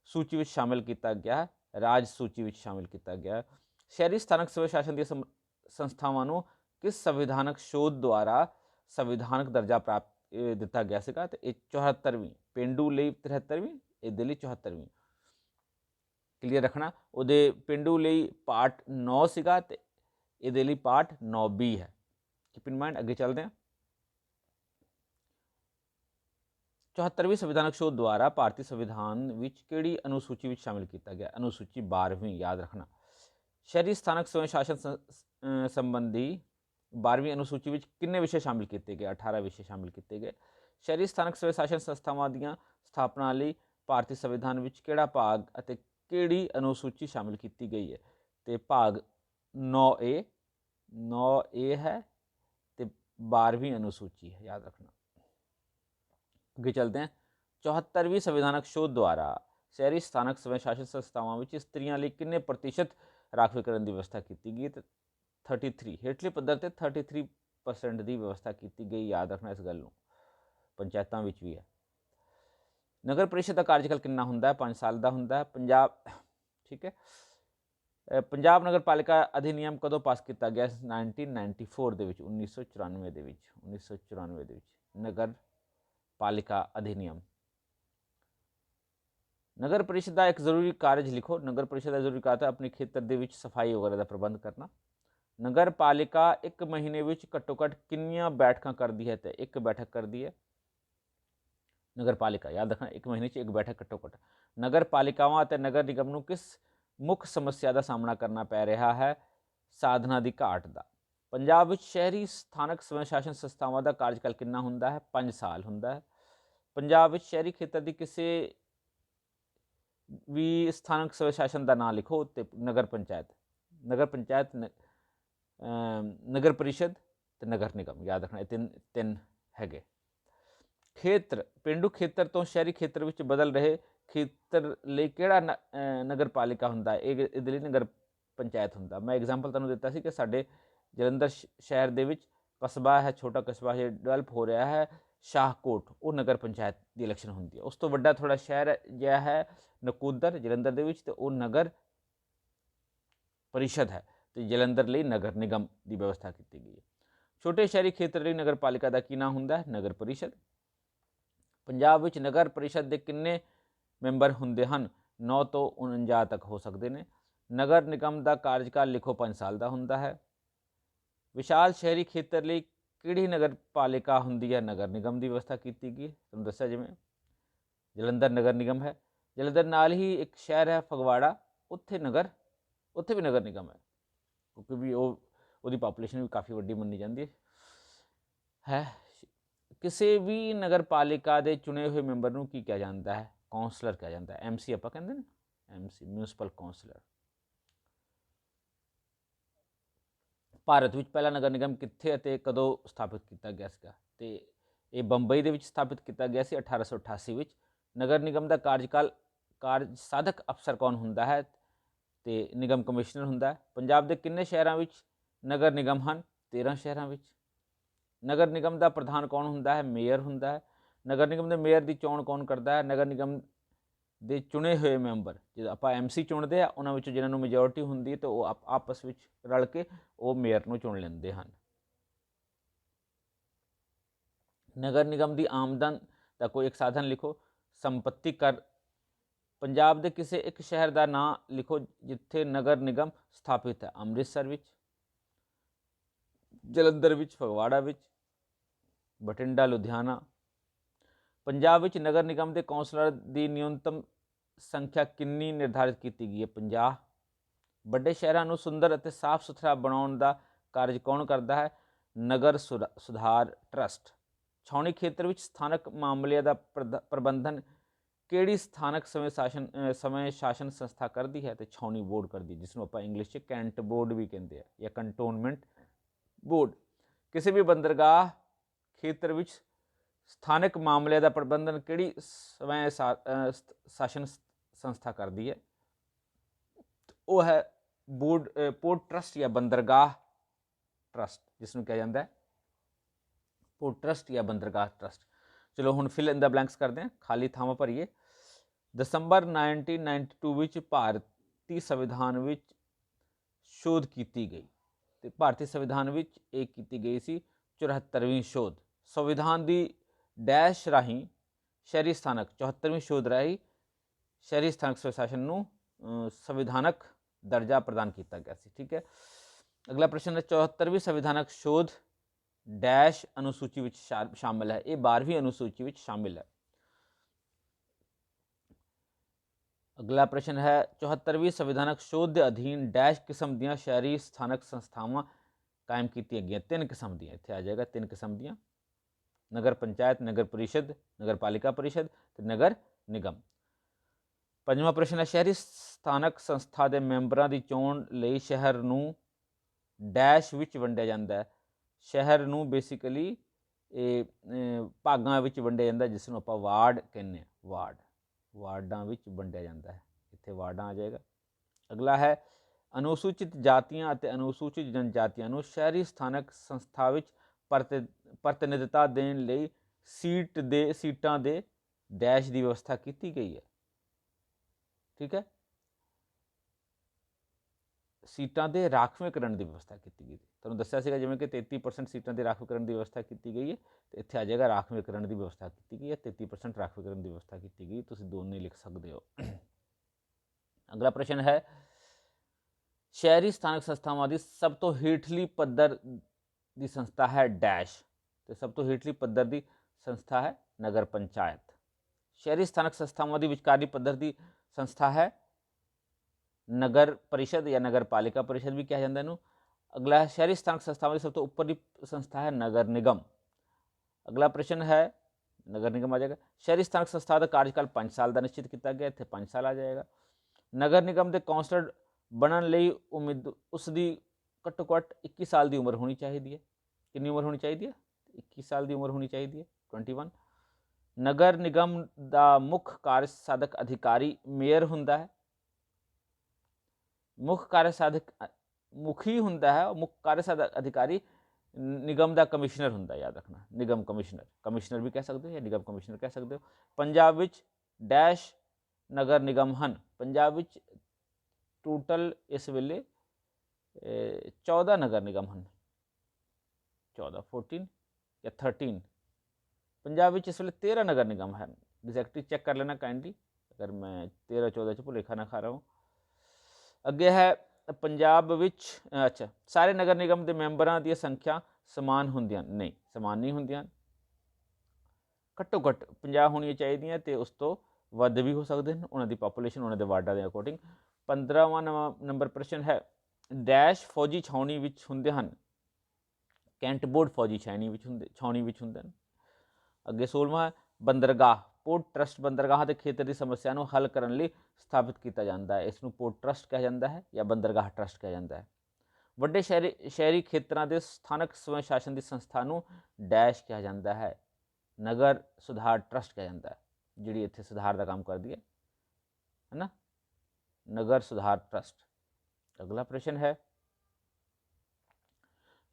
ਸੂਚੀ ਵਿੱਚ ਸ਼ਾਮਿਲ ਕੀਤਾ ਗਿਆ ਹੈ ਰਾਜ ਸੂਚੀ ਵਿੱਚ ਸ਼ਾਮਿਲ ਕੀਤਾ ਗਿਆ ਹੈ ਸ਼ਹਿਰੀ ਸਥਾਨਕ ਸਵੈ ਸ਼ਾਸਨ ਦੀਆਂ ਸੰਸਥਾਵਾਂ ਨੂੰ ਕਿਸ ਸੰਵਿਧਾਨਕ ਸ਼ੋਧ ਦੁਆਰਾ ਸੰਵਿਧਾਨਕ ਦਰਜਾ ਪ੍ਰਾਪਤ ਇਹ ਦਿੱਤਾ ਗਿਆ ਸੀਗਾ ਤੇ ਇਹ 74ਵੀਂ ਪਿੰਡੂ ਲਈ 73ਵੀਂ ਇਹਦੇ ਲਈ 74ਵੀਂ ਕਲੀਅਰ ਰੱਖਣਾ, ਉਹਦੇ ਪਿੰਡੂ ਲਈ ਪਾਰਟ 9 ਸੀਗਾ ਤੇ ਇਹਦੇ ਲਈ ਪਾਰਟ 9b ਹੈ। ਕੀਪ ਇਨ ਮਾਈਂਡ ਅੱਗੇ ਚੱਲਦੇ ਹਾਂ। 74ਵੀਂ ਸੰਵਿਧਾਨਕ ਸ਼ੋਧ ਦੁਆਰਾ ਭਾਰਤੀ ਸੰਵਿਧਾਨ ਵਿੱਚ ਕਿਹੜੀ ਅਨੁਸੂਚੀ ਵਿੱਚ ਸ਼ਾਮਿਲ ਕੀਤਾ ਗਿਆ? ਅਨੁਸੂਚੀ 12ਵੀਂ ਯਾਦ ਰੱਖਣਾ। ਸ਼ਹਿਰੀ ਸਥਾਨਕ ਸਵੈ ਸ਼ਾਸਨ ਸੰਬੰਧੀ 12ਵੀਂ ਅਨੁਸੂਚੀ ਵਿੱਚ ਕਿੰਨੇ ਵਿਸ਼ੇ ਸ਼ਾਮਿਲ ਕੀਤੇ ਗਏ? 18 ਵਿਸ਼ੇ ਸ਼ਾਮਿਲ ਕੀਤੇ ਗਏ। ਸ਼ਹਿਰੀ ਸਥਾਨਕ ਸਵੈ ਸ਼ਾਸਨ ਸੰਸਥਾਵਾਂ ਦੀਆਂ ਸਥਾਪਨਾ ਲਈ ਭਾਰਤੀ ਸੰਵਿਧਾਨ ਵਿੱਚ ਕਿਹੜਾ ਭਾਗ ਅਤੇ ਕਿਹੜੀ ਅਨੁਸੂਚੀ ਸ਼ਾਮਿਲ ਕੀਤੀ ਗਈ ਹੈ? ਤੇ ਭਾਗ 9A 9A ਹੈ 12ਵੀਂ ਅਨੁਸੂਚੀ ਹੈ, ਯਾਦ ਰੱਖਣਾ। ਅੱਗੇ ਚੱਲਦੇ ਹਾਂ। 74ਵੀਂ ਸੰਵਿਧਾਨਕ ਸ਼ੋਧ ਦੁਆਰਾ ਸ਼ਹਿਰੀ ਸਥਾਨਕ ਸਵੈ ਸ਼ਾਸਨ ਸੰਸਥਾਵਾਂ ਵਿੱਚ ਇਸਤਰੀਆਂ ਲਈ ਕਿੰਨੇ ਪ੍ਰਤੀਸ਼ਤ ਰਾਖਵੀਕਰਨ ਦੀ ਵਿਵਸਥਾ ਕੀਤੀ ਗਈ ਤੇ 33, ਹੇਠਲੇ ਪੱਧਰ ਤੇ 33% ਦੀ ਵਿਵਸਥਾ ਕੀਤੀ ਗਈ, ਯਾਦ ਰੱਖਣਾ ਇਸ ਗੱਲ ਨੂੰ, ਪੰਚਾਇਤਾਂ ਵਿੱਚ ਵੀ ਹੈ। ਨਗਰ ਪਰਿਸ਼ਦ ਦਾ ਕਾਰਜਕਾਲ ਕਿੰਨਾ ਹੁੰਦਾ ਹੈ? 5 ਸਾਲ ਦਾ ਹੁੰਦਾ ਹੈ। ਪੰਜਾਬ, ਠੀਕ ਹੈ? ਪੰਜਾਬ ਨਗਰ ਪਾਲਿਕਾ ਅਧਿਨਿਯਮ ਕਦੋਂ ਪਾਸ ਕੀਤਾ ਗਿਆ 1994 ਦੇ ਵਿੱਚ 1994 ਦੇ ਵਿੱਚ 1994 ਦੇ ਵਿੱਚ, ਨਗਰ ਪਾਲਿਕਾ ਅਧਿਨਿਯਮ। ਨਗਰ ਪਰਿਸ਼ਦ ਦਾ ਇੱਕ ਜ਼ਰੂਰੀ ਕਾਰਜ ਲਿਖੋ। ਨਗਰ ਪਰਿਸ਼ਦ ਦਾ ਜ਼ਰੂਰੀ ਕਾਰਜ ਹੈ ਆਪਣੇ ਖੇਤਰ ਦੇ ਵਿੱਚ ਸਫ਼ਾਈ ਵਗੈਰਾ ਦਾ ਪ੍ਰਬੰਧ ਕਰਨਾ। ਨਗਰ ਪਾਲਿਕਾ ਇੱਕ ਮਹੀਨੇ ਵਿੱਚ ਘੱਟੋ ਘੱਟ ਕਿੰਨੀਆਂ ਬੈਠਕਾਂ ਕਰਦੀ ਹੈ ਤੇ ਇੱਕ ਬੈਠਕ ਕਰਦੀ ਹੈ? ਨਗਰ ਪਾਲਿਕਾ ਯਾਦ ਰੱਖਣਾ, ਇੱਕ ਮਹੀਨੇ 'ਚ ਇੱਕ ਬੈਠਕ ਘੱਟੋ ਘੱਟ ਨਗਰ ਪਾਲਿਕਾਵਾਂ ਅਤੇ ਨਗਰ ਨਿਗਮ ਨੂੰ ਕਿਸ ਮੁੱਖ ਸਮੱਸਿਆ ਦਾ ਸਾਹਮਣਾ ਕਰਨਾ ਪੈ ਰਿਹਾ ਹੈ? ਸਾਧਨਾਂ ਦੀ ਘਾਟ ਦਾ। ਪੰਜਾਬ ਵਿੱਚ ਸ਼ਹਿਰੀ ਸਥਾਨਕ ਸਵੈ ਸ਼ਾਸਨ ਸੰਸਥਾਵਾਂ ਦਾ ਕਾਰਜਕਾਲ ਕਿੰਨਾ ਹੁੰਦਾ ਹੈ? 5 ਸਾਲ ਹੁੰਦਾ ਹੈ। ਪੰਜਾਬ ਵਿੱਚ ਸ਼ਹਿਰੀ ਖੇਤਰ ਦੀ ਕਿਸੇ ਵੀ ਸਥਾਨਕ ਸਵੈ ਸ਼ਾਸਨ ਦਾ ਨਾਂ ਲਿਖੋ ਤੇ ਨਗਰ ਪੰਚਾਇਤ। ਨਗਰ ਪੰਚਾਇਤ ਨ- ਨਗਰ ਪਰਿਸ਼ਦ ਤੇ ਨਗਰ ਨਿਗਮ, ਯਾਦ ਰੱਖਣਾ, ਇਹ ਤਿੰਨ ਤਿੰਨ ਹੈਗੇ। ਖੇਤਰ, ਪਿੰਡੂ ਖੇਤਰ ਤੋਂ ਸ਼ਹਿਰੀ ਖੇਤਰ ਵਿੱਚ ਬਦਲ ਰਹੇ ਖੇਤਰ ਲਈ ਕਿਹੜਾ ਨ- ਨਗਰ ਪਾਲਿਕਾ ਹੁੰਦਾ? ਇਹ ਇਹਦੇ ਲਈ ਨਗਰ ਪੰਚਾਇਤ ਹੁੰਦਾ। ਮੈਂ ਐਗਜ਼ਾਮਪਲ ਤੁਹਾਨੂੰ ਦਿੱਤਾ ਸੀ ਕਿ ਸਾਡੇ ਜਲੰਧਰ ਸ਼- ਸ਼ਹਿਰ ਦੇ ਵਿੱਚ ਕਸਬਾ ਹੈ, ਛੋਟਾ ਕਸਬਾ ਹੈ ਡਿਵੈਲਪ ਹੋ ਰਿਹਾ ਹੈ, ਸ਼ਾਹਕੋਟ, ਉਹ ਨਗਰ ਪੰਚਾਇਤ ਦੀ ਇਲੈਕਸ਼ਨ ਹੁੰਦੀ ਹੈ। ਉਸ ਤੋਂ ਵੱਡਾ ਥੋੜਾ ਸ਼ਹਿਰ ਜਿਹਾ ਹੈ, ਨਕੂਦਰ ਜਲੰਧਰ ਦੇ ਵਿੱਚ ਤੇ ਉਹ ਨਗਰ ਪਰਿਸ਼ਦ ਹੈ। ਤੇ ਜਲੰਧਰ ਲਈ ਨਗਰ ਨਿਗਮ ਦੀ ਵਿਵਸਥਾ ਕੀਤੀ ਗਈ ਹੈ। ਛੋਟੇ ਸ਼ਹਿਰੀ ਖੇਤਰ ਲਈ ਨਗਰ ਪਾਲਿਕਾ ਦਾ ਕੀ ਨਾਂ ਹੁੰਦਾ ਹੈ? ਨਗਰ ਪਰਿਸ਼ਦ। ਪੰਜਾਬ ਵਿੱਚ ਨਗਰ ਪਰਿਸ਼ਦ ਦੇ ਕਿੰਨੇ ਮੈਂਬਰ ਹੁੰਦੇ ਹਨ? 9 ਤੋਂ 49 ਤੱਕ ਹੋ ਸਕਦੇ ਨੇ। ਨਗਰ ਨਿਗਮ ਦਾ ਕਾਰਜਕਾਲ ਲਿਖੋ 5 ਸਾਲ ਦਾ ਹੁੰਦਾ ਹੈ। ਵਿਸ਼ਾਲ ਸ਼ਹਿਰੀ ਖੇਤਰ ਲਈ ਕਿਹੜੀ ਨਗਰ ਪਾਲਿਕਾ ਹੁੰਦੀ ਹੈ? ਨਗਰ ਨਿਗਮ ਦੀ ਵਿਵਸਥਾ ਕੀਤੀ ਗਈ ਹੈ। ਤੁਹਾਨੂੰ ਦੱਸਿਆ ਜਿਵੇਂ ਜਲੰਧਰ ਨਗਰ ਨਿਗਮ ਹੈ। ਜਲੰਧਰ ਨਾਲ ਹੀ ਇੱਕ ਸ਼ਹਿਰ ਹੈ ਫਗਵਾੜਾ। ਉੱਥੇ ਨਗਰ, ਉੱਥੇ ਵੀ ਨਗਰ ਨਿਗਮ ਹੈ। ਕਿਉਂਕਿ ਵੀ ਉਹ, ਉਹਦੀ ਪਾਪੂਲੇਸ਼ਨ ਵੀ ਕਾਫੀ ਵੱਡੀ ਮੰਨੀ ਜਾਂਦੀ ਹੈ। ਹੈ, ਕਿਸੇ ਵੀ ਨਗਰ ਪਾਲਿਕਾ ਦੇ ਚੁਣੇ ਹੋਏ ਮੈਂਬਰ ਨੂੰ ਕੀ ਕਿਹਾ ਜਾਂਦਾ ਹੈ? ਕਾਉਂਸਲਰ ਕਿਹਾ ਜਾਂਦਾ ਹੈ। ਐਮਸੀ ਆਪਾਂ ਕਹਿੰਦੇ ਨੇ ਐਮਸੀ ਮਿਊਨਿਸਪਲ ਕਾਉਂਸਲਰ ਭਾਰਤ ਵਿੱਚ ਪਹਿਲਾ ਨਗਰ ਨਿਗਮ ਕਿੱਥੇ ਅਤੇ ਕਦੋਂ ਸਥਾਪਿਤ ਕੀਤਾ ਗਿਆ ਸੀਗਾ? ਤੇ ਇਹ ਬੰਬਈ ਦੇ ਵਿੱਚ ਸਥਾਪਿਤ ਕੀਤਾ ਗਿਆ ਸੀ 1888 ਵਿੱਚ। ਨਗਰ ਨਿਗਮ ਦਾ ਕਾਰਜਕਾਲ, ਕਾਰਜ ਸਾਧਕ ਅਫਸਰ ਕੌਣ ਹੁੰਦਾ ਹੈ? ਤੇ ਨਿਗਮ ਕਮਿਸ਼ਨਰ ਹੁੰਦਾ ਹੈ। ਪੰਜਾਬ ਦੇ ਕਿੰਨੇ ਸ਼ਹਿਰਾਂ ਵਿੱਚ ਨਗਰ ਨਿਗਮ ਹਨ? 13 ਸ਼ਹਿਰਾਂ ਵਿੱਚ। ਨਗਰ ਨਿਗਮ ਦਾ ਪ੍ਰਧਾਨ ਕੌਣ ਹੁੰਦਾ ਹੈ? ਮੇਅਰ ਹੁੰਦਾ ਹੈ। ਨਗਰ ਨਿਗਮ ਦੇ ਮੇਅਰ ਦੀ ਚੋਣ ਕੌਣ ਕਰਦਾ ਹੈ? ਨਗਰ ਨਿਗਮ ਦੇ ਚੁਣੇ ਹੋਏ ਮੈਂਬਰ, ਜਦੋਂ ਆਪਾਂ ਐਮਸੀ ਚੁਣਦੇ ਆ, ਉਹਨਾਂ ਵਿੱਚੋਂ ਜਿਨ੍ਹਾਂ ਨੂੰ ਮੈਜੋਰਿਟੀ ਹੁੰਦੀ ਹੈ, ਤਾਂ ਉਹ ਆਪ- ਆਪਸ ਵਿੱਚ ਰਲ ਕੇ ਉਹ ਮੇਅਰ ਨੂੰ ਚੁਣ ਲੈਂਦੇ ਹਨ। ਨਗਰ ਨਿਗਮ ਦੀ ਆਮਦਨ ਦਾ ਕੋਈ ਇੱਕ ਸਾਧਨ ਲਿਖੋ। ਸੰਪत्ति ਕਰ ਪੰਜਾਬ ਦੇ ਕਿਸੇ ਇੱਕ ਸ਼ਹਿਰ ਦਾ ਨਾਂ ਲਿਖੋ ਜਿੱਥੇ ਨਗਰ ਨਿਗਮ ਸਥਾਪਿਤ ਹੈ। ਅੰਮ੍ਰਿਤਸਰ ਵਿੱਚ, ਜਲੰਧਰ ਵਿੱਚ, ਫਗਵਾੜਾ ਵਿੱਚ, ਬਠਿੰਡਾ, ਲੁਧਿਆਣਾ। ਪੰਜਾਬ ਵਿੱਚ ਨਗਰ ਨਿਗਮ ਦੇ ਕੌਂਸਲਰ ਦੀ ਨਿਊਨਤਮ ਸੰਖਿਆ ਕਿੰਨੀ ਨਿਰਧਾਰਿਤ ਕੀਤੀ ਗਈ ਹੈ? 50 ਵੱਡੇ ਸ਼ਹਿਰਾਂ ਨੂੰ ਸੁੰਦਰ ਅਤੇ ਸਾਫ਼ ਸੁਥਰਾ ਬਣਾਉਣ ਦਾ ਕਾਰਜ ਕੌਣ ਕਰਦਾ ਹੈ? ਨਗਰ ਸੁਧਾ- ਸੁਧਾਰ ਟਰਸਟ। ਛਾਉਣੀ ਖੇਤਰ ਵਿੱਚ ਸਥਾਨਕ ਮਾਮਲਿਆਂ ਦਾ ਪ੍ਰਧ- ਪ੍ਰਬੰਧਨ ਕਿਹੜੀ ਸਥਾਨਕ ਸਮੇਂ ਸ਼ਾਸਨ ਸਮੇਂ ਸ਼ਾਸਨ ਸੰਸਥਾ ਕਰਦੀ ਹੈ ਤੇ ਛਾਉਣੀ ਬੋਰਡ ਕਰਦੀ ਹੈ ਜਿਸ ਨੂੰ ਆਪਾਂ ਇੰਗਲਿਸ਼ 'ਚ ਕੈਂਟ ਬੋਰਡ ਵੀ ਕਹਿੰਦੇ ਆ ਜਾਂ ਕੰਟੋਨਮੈਂਟ ਬੋਰਡ। ਕਿਸੇ ਵੀ ਬੰਦਰਗਾਹ ਖੇਤਰ ਵਿੱਚ ਸਥਾਨਕ ਮਾਮਲਿਆਂ ਦਾ ਪ੍ਰਬੰਧਨ ਕਿਹੜੀ ਸਵੈ ਸ਼ਾਸਨ ਸੰਸਥਾ ਕਰਦੀ ਹੈ? ਉਹ ਹੈ ਬੋਰਡ ਪੋਰਟ ਟਰਸਟ ਜਾਂ ਬੰਦਰਗਾਹ ਟਰਸਟ ਜਿਸ ਨੂੰ ਕਿਹਾ ਜਾਂਦਾ ਹੈ। ਪੋਰਟ ਟਰਸਟ ਜਾਂ ਬੰਦਰਗਾਹ ਟਰਸਟ। ਚਲੋ ਹੁਣ ਫਿਲ ਇਨ ਦਾ ਬਲੈਂਕਸ ਕਰਦੇ ਹਾਂ, ਖਾਲੀ ਥਾਵਾਂ ਭਰੀਏ। ਦਸੰਬਰ 1992 ਵਿੱਚ ਭਾਰਤੀ ਸੰਵਿਧਾਨ ਵਿੱਚ ਸ਼ੋਧ ਕੀਤੀ ਗਈ। ਤੇ ਭਾਰਤੀ ਸੰਵਿਧਾਨ ਵਿੱਚ ਇਹ ਕੀਤੀ ਗਈ ਸੀ 74ਵੀਂ ਸ਼ੋਧ। ਸੰਵਿਧਾਨ ਦੀ ਡੈਸ਼ ਰਾਹੀਂ ਸ਼ਹਿਰੀ ਸਥਾਨਕ 74ਵੀਂ ਸ਼ੋਧ ਰਾਹੀਂ ਸ਼ਹਿਰੀ ਸਥਾਨਕ ਸੁਸ਼ਾਸਨ ਨੂੰ ਸੰਵਿਧਾਨਕ ਦਰਜਾ ਪ੍ਰਦਾਨ ਕੀਤਾ ਗਿਆ ਸੀ, ਠੀਕ ਹੈ। ਅਗਲਾ ਪ੍ਰਸ਼ਨ ਹੈ 74ਵੀਂ ਸੰਵਿਧਾਨਕ ਸ਼ੋਧ ਡੈਸ਼ ਅਨੁਸੂਚੀ ਵਿੱਚ ਸ਼ਾ- ਸ਼ਾਮਿਲ ਹੈ, ਇਹ 12ਵੀਂ ਅਨੁਸੂਚੀ ਵਿੱਚ ਸ਼ਾਮਿਲ ਹੈ। ਅਗਲਾ ਪ੍ਰਸ਼ਨ ਹੈ 74ਵੀਂ ਸੰਵਿਧਾਨਕ ਸ਼ੋਧ ਦੇ ਅਧੀਨ ਡੈਸ਼ ਕਿਸਮ ਦੀਆਂ ਸ਼ਹਿਰੀ ਸਥਾਨਕ ਸੰਸਥਾਵਾਂ ਕਾਇਮ ਕੀਤੀਆਂ ਗਈਆਂ, ਤਿੰਨ ਕਿਸਮ ਦੀਆਂ, ਇੱਥੇ ਆ ਜਾਏਗਾ ਤਿੰਨ ਕਿਸਮ ਦੀਆਂ। ਨਗਰ ਪੰਚਾਇਤ, ਨਗਰ ਪਰਿਸ਼ਦ, ਨਗਰ ਪਾਲਿਕਾ ਪਰਿਸ਼ਦ ਤੇ ਨਗਰ ਨਿਗਮ। ਪੰਜਵਾਂ ਪ੍ਰਸ਼ਨ ਹੈ, ਸ਼ਹਿਰੀ ਸਥਾਨਕ ਸੰਸਥਾ ਦੇ ਮੈਂਬਰਾਂ ਦੀ ਚੋਣ ਲਈ ਸ਼ਹਿਰ ਨੂੰ ਡੈਸ਼ ਵਿੱਚ ਵੰਡਿਆ ਜਾਂਦਾ ਹੈ। ਸ਼ਹਿਰ ਨੂੰ ਬੇਸਿਕਲੀ ਇਹ ਭਾਗਾਂ ਵਿੱਚ ਵੰਡਿਆ ਜਾਂਦਾ ਜਿਸ ਨੂੰ ਆਪਾਂ ਵਾਰਡ ਕਹਿੰਦੇ ਆ ਵਾਰਡ। ਵਾਰਡਾਂ ਵਿੱਚ ਵੰਡਿਆ ਜਾਂਦਾ ਹੈ। ਇੱਥੇ ਵਾਰਡਾਂ ਆ ਜਾਏਗਾ। ਅਗਲਾ ਹੈ, ਅਨੁਸੂਚਿਤ ਜਾਤੀਆਂ ਅਤੇ ਅਨੁਸੂਚਿਤ ਜਨਜਾਤੀਆਂ ਨੂੰ ਸ਼ਹਿਰੀ ਸਥਾਨਕ ਸੰਸਥਾ ਵਿੱਚ ਪ੍ਰਤੀ- ਪ੍ਰਤੀਨਿਧਤਾ ਦੇਣ ਲਈ ਸੀਟ ਦੇ, ਸੀਟਾਂ ਦੇ ਡੈਸ਼ ਦੀ ਵਿਵਸਥਾ ਕੀਤੀ ਗਈ ਹੈ। ਠੀਕ ਹੈ? ਸੀਟਾਂ ਦੇ ਰਾਖਵੇਂਕਰਨ ਦੀ ਵਿਵਸਥਾ ਕੀਤੀ ਗਈ। ਤੁਹਾਨੂੰ ਦੱਸਿਆ ਸੀਗਾ ਜਿਵੇਂ ਕਿ 33% ਸੀਟਾਂ ਦੇ ਰਾਖਵੇਂਕਰਨ ਦੀ ਵਿਵਸਥਾ ਕੀਤੀ ਗਈ ਹੈ, ਤੇ ਇੱਥੇ ਆ ਜਾਏਗਾ ਰਾਖਵੇਂਕਰਨ ਦੀ ਵਿਵਸਥਾ ਕੀਤੀ ਗਈ ਹੈ 33% ਰਾਖਵੇਂਕਰਨ ਦੀ ਵਿਵਸਥਾ ਕੀਤੀ ਗਈ, ਤੁਸੀਂ ਦੋਨੇ ਲਿਖ ਸਕਦੇ ਹੋ। ਅਗਲਾ ਪ੍ਰਸ਼ਨ ਹੈ, ਸ਼ਹਿਰੀ ਸਥਾਨਕ ਸੰਸਥਾਵਾਂ ਦੀ ਸਭ ਤੋਂ ਹੇਠਲੀ ਪੱਧਰ ਦੀ ਸੰਸਥਾ ਹੈ ਡੈਸ਼, ਤੇ ਸਭ ਤੋਂ ਹੇਠਲੀ ਪੱਧਰ ਦੀ ਸੰਸਥਾ ਹੈ ਨਗਰ ਪੰਚਾਇਤ। ਸ਼ਹਿਰੀ ਸਥਾਨਕ ਸੰਸਥਾਵਾਂ ਦੀ ਵਿਚਕਾਰੀ ਪੱਧਰ ਦੀ ਸੰਸਥਾ ਹੈ ਨਗਰ ਪਰਿਸ਼ਦ ਜਾਂ ਨਗਰ ਪਾਲਿਕਾ ਪਰਿਸ਼ਦ ਵੀ ਕਿਹਾ ਜਾਂਦਾ ਇਹਨੂੰ। ਅਗਲਾ ਹੈ ਸ਼ਹਿਰੀ ਸਥਾਨਕ ਸੰਸਥਾਵਾਂ ਦੀ ਸਭ ਤੋਂ ਉੱਪਰਲੀ ਸੰਸਥਾ ਹੈ ਨਗਰ ਨਿਗਮ ਅਗਲਾ ਪ੍ਰਸ਼ਨ ਹੈ ਨਗਰ ਨਿਗਮ ਆ ਜਾਏਗਾ ਸ਼ਹਿਰੀ ਸਥਾਨਕ ਸੰਸਥਾ ਦਾ ਕਾਰਜਕਾਲ 5 ਸਾਲ ਦਾ ਨਿਸ਼ਚਿਤ ਕੀਤਾ ਗਿਆ ਇੱਥੇ 5 ਸਾਲ ਆ ਜਾਏਗਾ ਨਗਰ ਨਿਗਮ ਦੇ ਕੌਂਸਲਰ ਬਣਨ ਲਈ ਉਮੀਦ ਉਸ ਦੀ ਘੱਟੋ ਘੱਟ 21 ਸਾਲ ਦੀ ਉਮਰ ਹੋਣੀ ਚਾਹੀਦੀ ਹੈ ਕਿੰਨੀ ਉਮਰ ਹੋਣੀ ਚਾਹੀਦੀ ਹੈ 21 ਸਾਲ ਦੀ ਉਮਰ ਹੋਣੀ ਚਾਹੀਦੀ ਹੈ 21 ਨਗਰ ਨਿਗਮ ਦਾ ਮੁੱਖ ਕਾਰਜ ਸਾਧਕ ਅਧਿਕਾਰੀ ਮੇਅਰ ਹੁੰਦਾ ਹੈ ਮੁੱਖ ਕਾਰਜ ਸਾਧਕ ਮੁਖੀ ਹੁੰਦਾ ਹੈ ਔਰ ਮੁੱਖ ਕਾਰਜ ਸਾਧਕ ਅਧਿਕਾਰੀ ਨ- ਨਿਗਮ ਦਾ ਕਮਿਸ਼ਨਰ ਹੁੰਦਾ ਹੈ, ਯਾਦ ਰੱਖਣਾ ਨਿਗਮ ਕਮਿਸ਼ਨਰ ਕਮਿਸ਼ਨਰ ਵੀ ਕਹਿ ਸਕਦੇ ਹੋ ਜਾਂ ਨਿਗਮ ਕਮਿਸ਼ਨਰ ਕਹਿ ਸਕਦੇ ਹੋ ਪੰਜਾਬ ਵਿੱਚ ਡੈਸ਼ ਨਗਰ ਨਿਗਮ ਹਨ ਪੰਜਾਬ ਵਿੱਚ ਟੋਟਲ ਇਸ ਵੇਲੇ ਅਹ, 14 ਨਗਰ ਨਿਗਮ ਹਨ 14 14 ਜਾਂ 13 ਪੰਜਾਬ ਵਿੱਚ ਇਸ ਵੇਲੇ 13 ਨਗਰ ਨਿਗਮ ਹਨ ਐਗਜ਼ੈਕਟਲੀ ਚੈੱਕ ਕਰ ਲੈਣਾ ਕਾਈਂਡਲੀ ਅਗਰ ਮੈਂ 13 14 ਚ ਭੁਲੇਖਾ ਨਾ ਖਾ ਰਹਾ ਹਾਂ ਅੱਗੇ ਹੈ ਪੰਜਾਬ ਵਿੱਚ ਅੱਛਾ, ਸਾਰੇ ਨਗਰ ਨਿਗਮ ਦੇ ਮੈਂਬਰਾਂ ਦੀ ਸੰਖਿਆ ਸਮਾਨ ਹੁੰਦੀਆਂ ਨਹੀਂ, ਸਮਾਨ ਨਹੀਂ ਹੁੰਦੀਆਂ। ਘੱਟੋ ਘੱਟ 50 ਹੋਣੀਆਂ ਚਾਹੀਦੀਆਂ ਤੇ ਉਸ ਤੋਂ ਵੱਧ ਵੀ ਹੋ ਸਕਦੇ ਹਨ ਉਹਨਾਂ ਦੀ ਪਾਪੂਲੇਸ਼ਨ ਉਹਨਾਂ ਦੇ ਵਾਰਡਾਂ ਦੇ ਅਕੋਰਡਿੰਗ 15ਵਾਂ ਨਵਾਂ ਨੰਬਰ ਪ੍ਰਸ਼ਨ ਹੈ ਡੈਸ਼ ਫੌਜੀ ਛਾਉਣੀ ਵਿੱਚ ਹੁੰਦੇ ਹਨ। ਕੈਂਟਬੋਰਡ ਫੌਜੀ ਛਾਉਣੀ ਵਿੱਚ ਹੁੰਦੇ, ਛਾਉਣੀ ਵਿੱਚ ਹੁੰਦੇ ਹਨ ਅੱਗੇ 16ਵਾਂ ਬੰਦਰਗਾਹ ਪੋਰਟ ਟਰਸਟ ਬੰਦਰਗਾਹ ਦੇ ਖੇਤਰ ਦੀ ਸਮੱਸਿਆ ਨੂੰ ਹੱਲ ਕਰਨ ਲਈ ਸਥਾਪਿਤ ਕੀਤਾ ਜਾਂਦਾ ਹੈ। ਇਸ ਨੂੰ ਪੋਰਟ ਟਰਸਟ ਕਿਹਾ ਜਾਂਦਾ ਹੈ ਜਾਂ ਬੰਦਰਗਾਹ ਟਰਸਟ ਕਿਹਾ ਜਾਂਦਾ ਹੈ। ਵੱਡੇ ਸ਼ਹਿਰੀ ਸ਼ਹਿਰੀ ਖੇਤਰਾਂ ਦੇ ਸਥਾਨਕ ਸਵੈ ਸ਼ਾਸਨ ਦੀ ਸੰਸਥਾ ਨੂੰ ਡੈਸ਼ ਕਿਹਾ ਜਾਂਦਾ ਹੈ। ਨਗਰ ਸੁਧਾਰ ਟਰਸਟ ਕਿਹਾ ਜਾਂਦਾ ਹੈ, ਜਿਹੜੀ ਇੱਥੇ ਸੁਧਾਰ ਦਾ ਕੰਮ ਕਰਦੀ ਹੈ। ਹੈ ਨਾ ਨਗਰ ਸੁਧਾਰ ਟਰਸਟ। ਅਗਲਾ ਪ੍ਰਸ਼ਨ ਹੈ,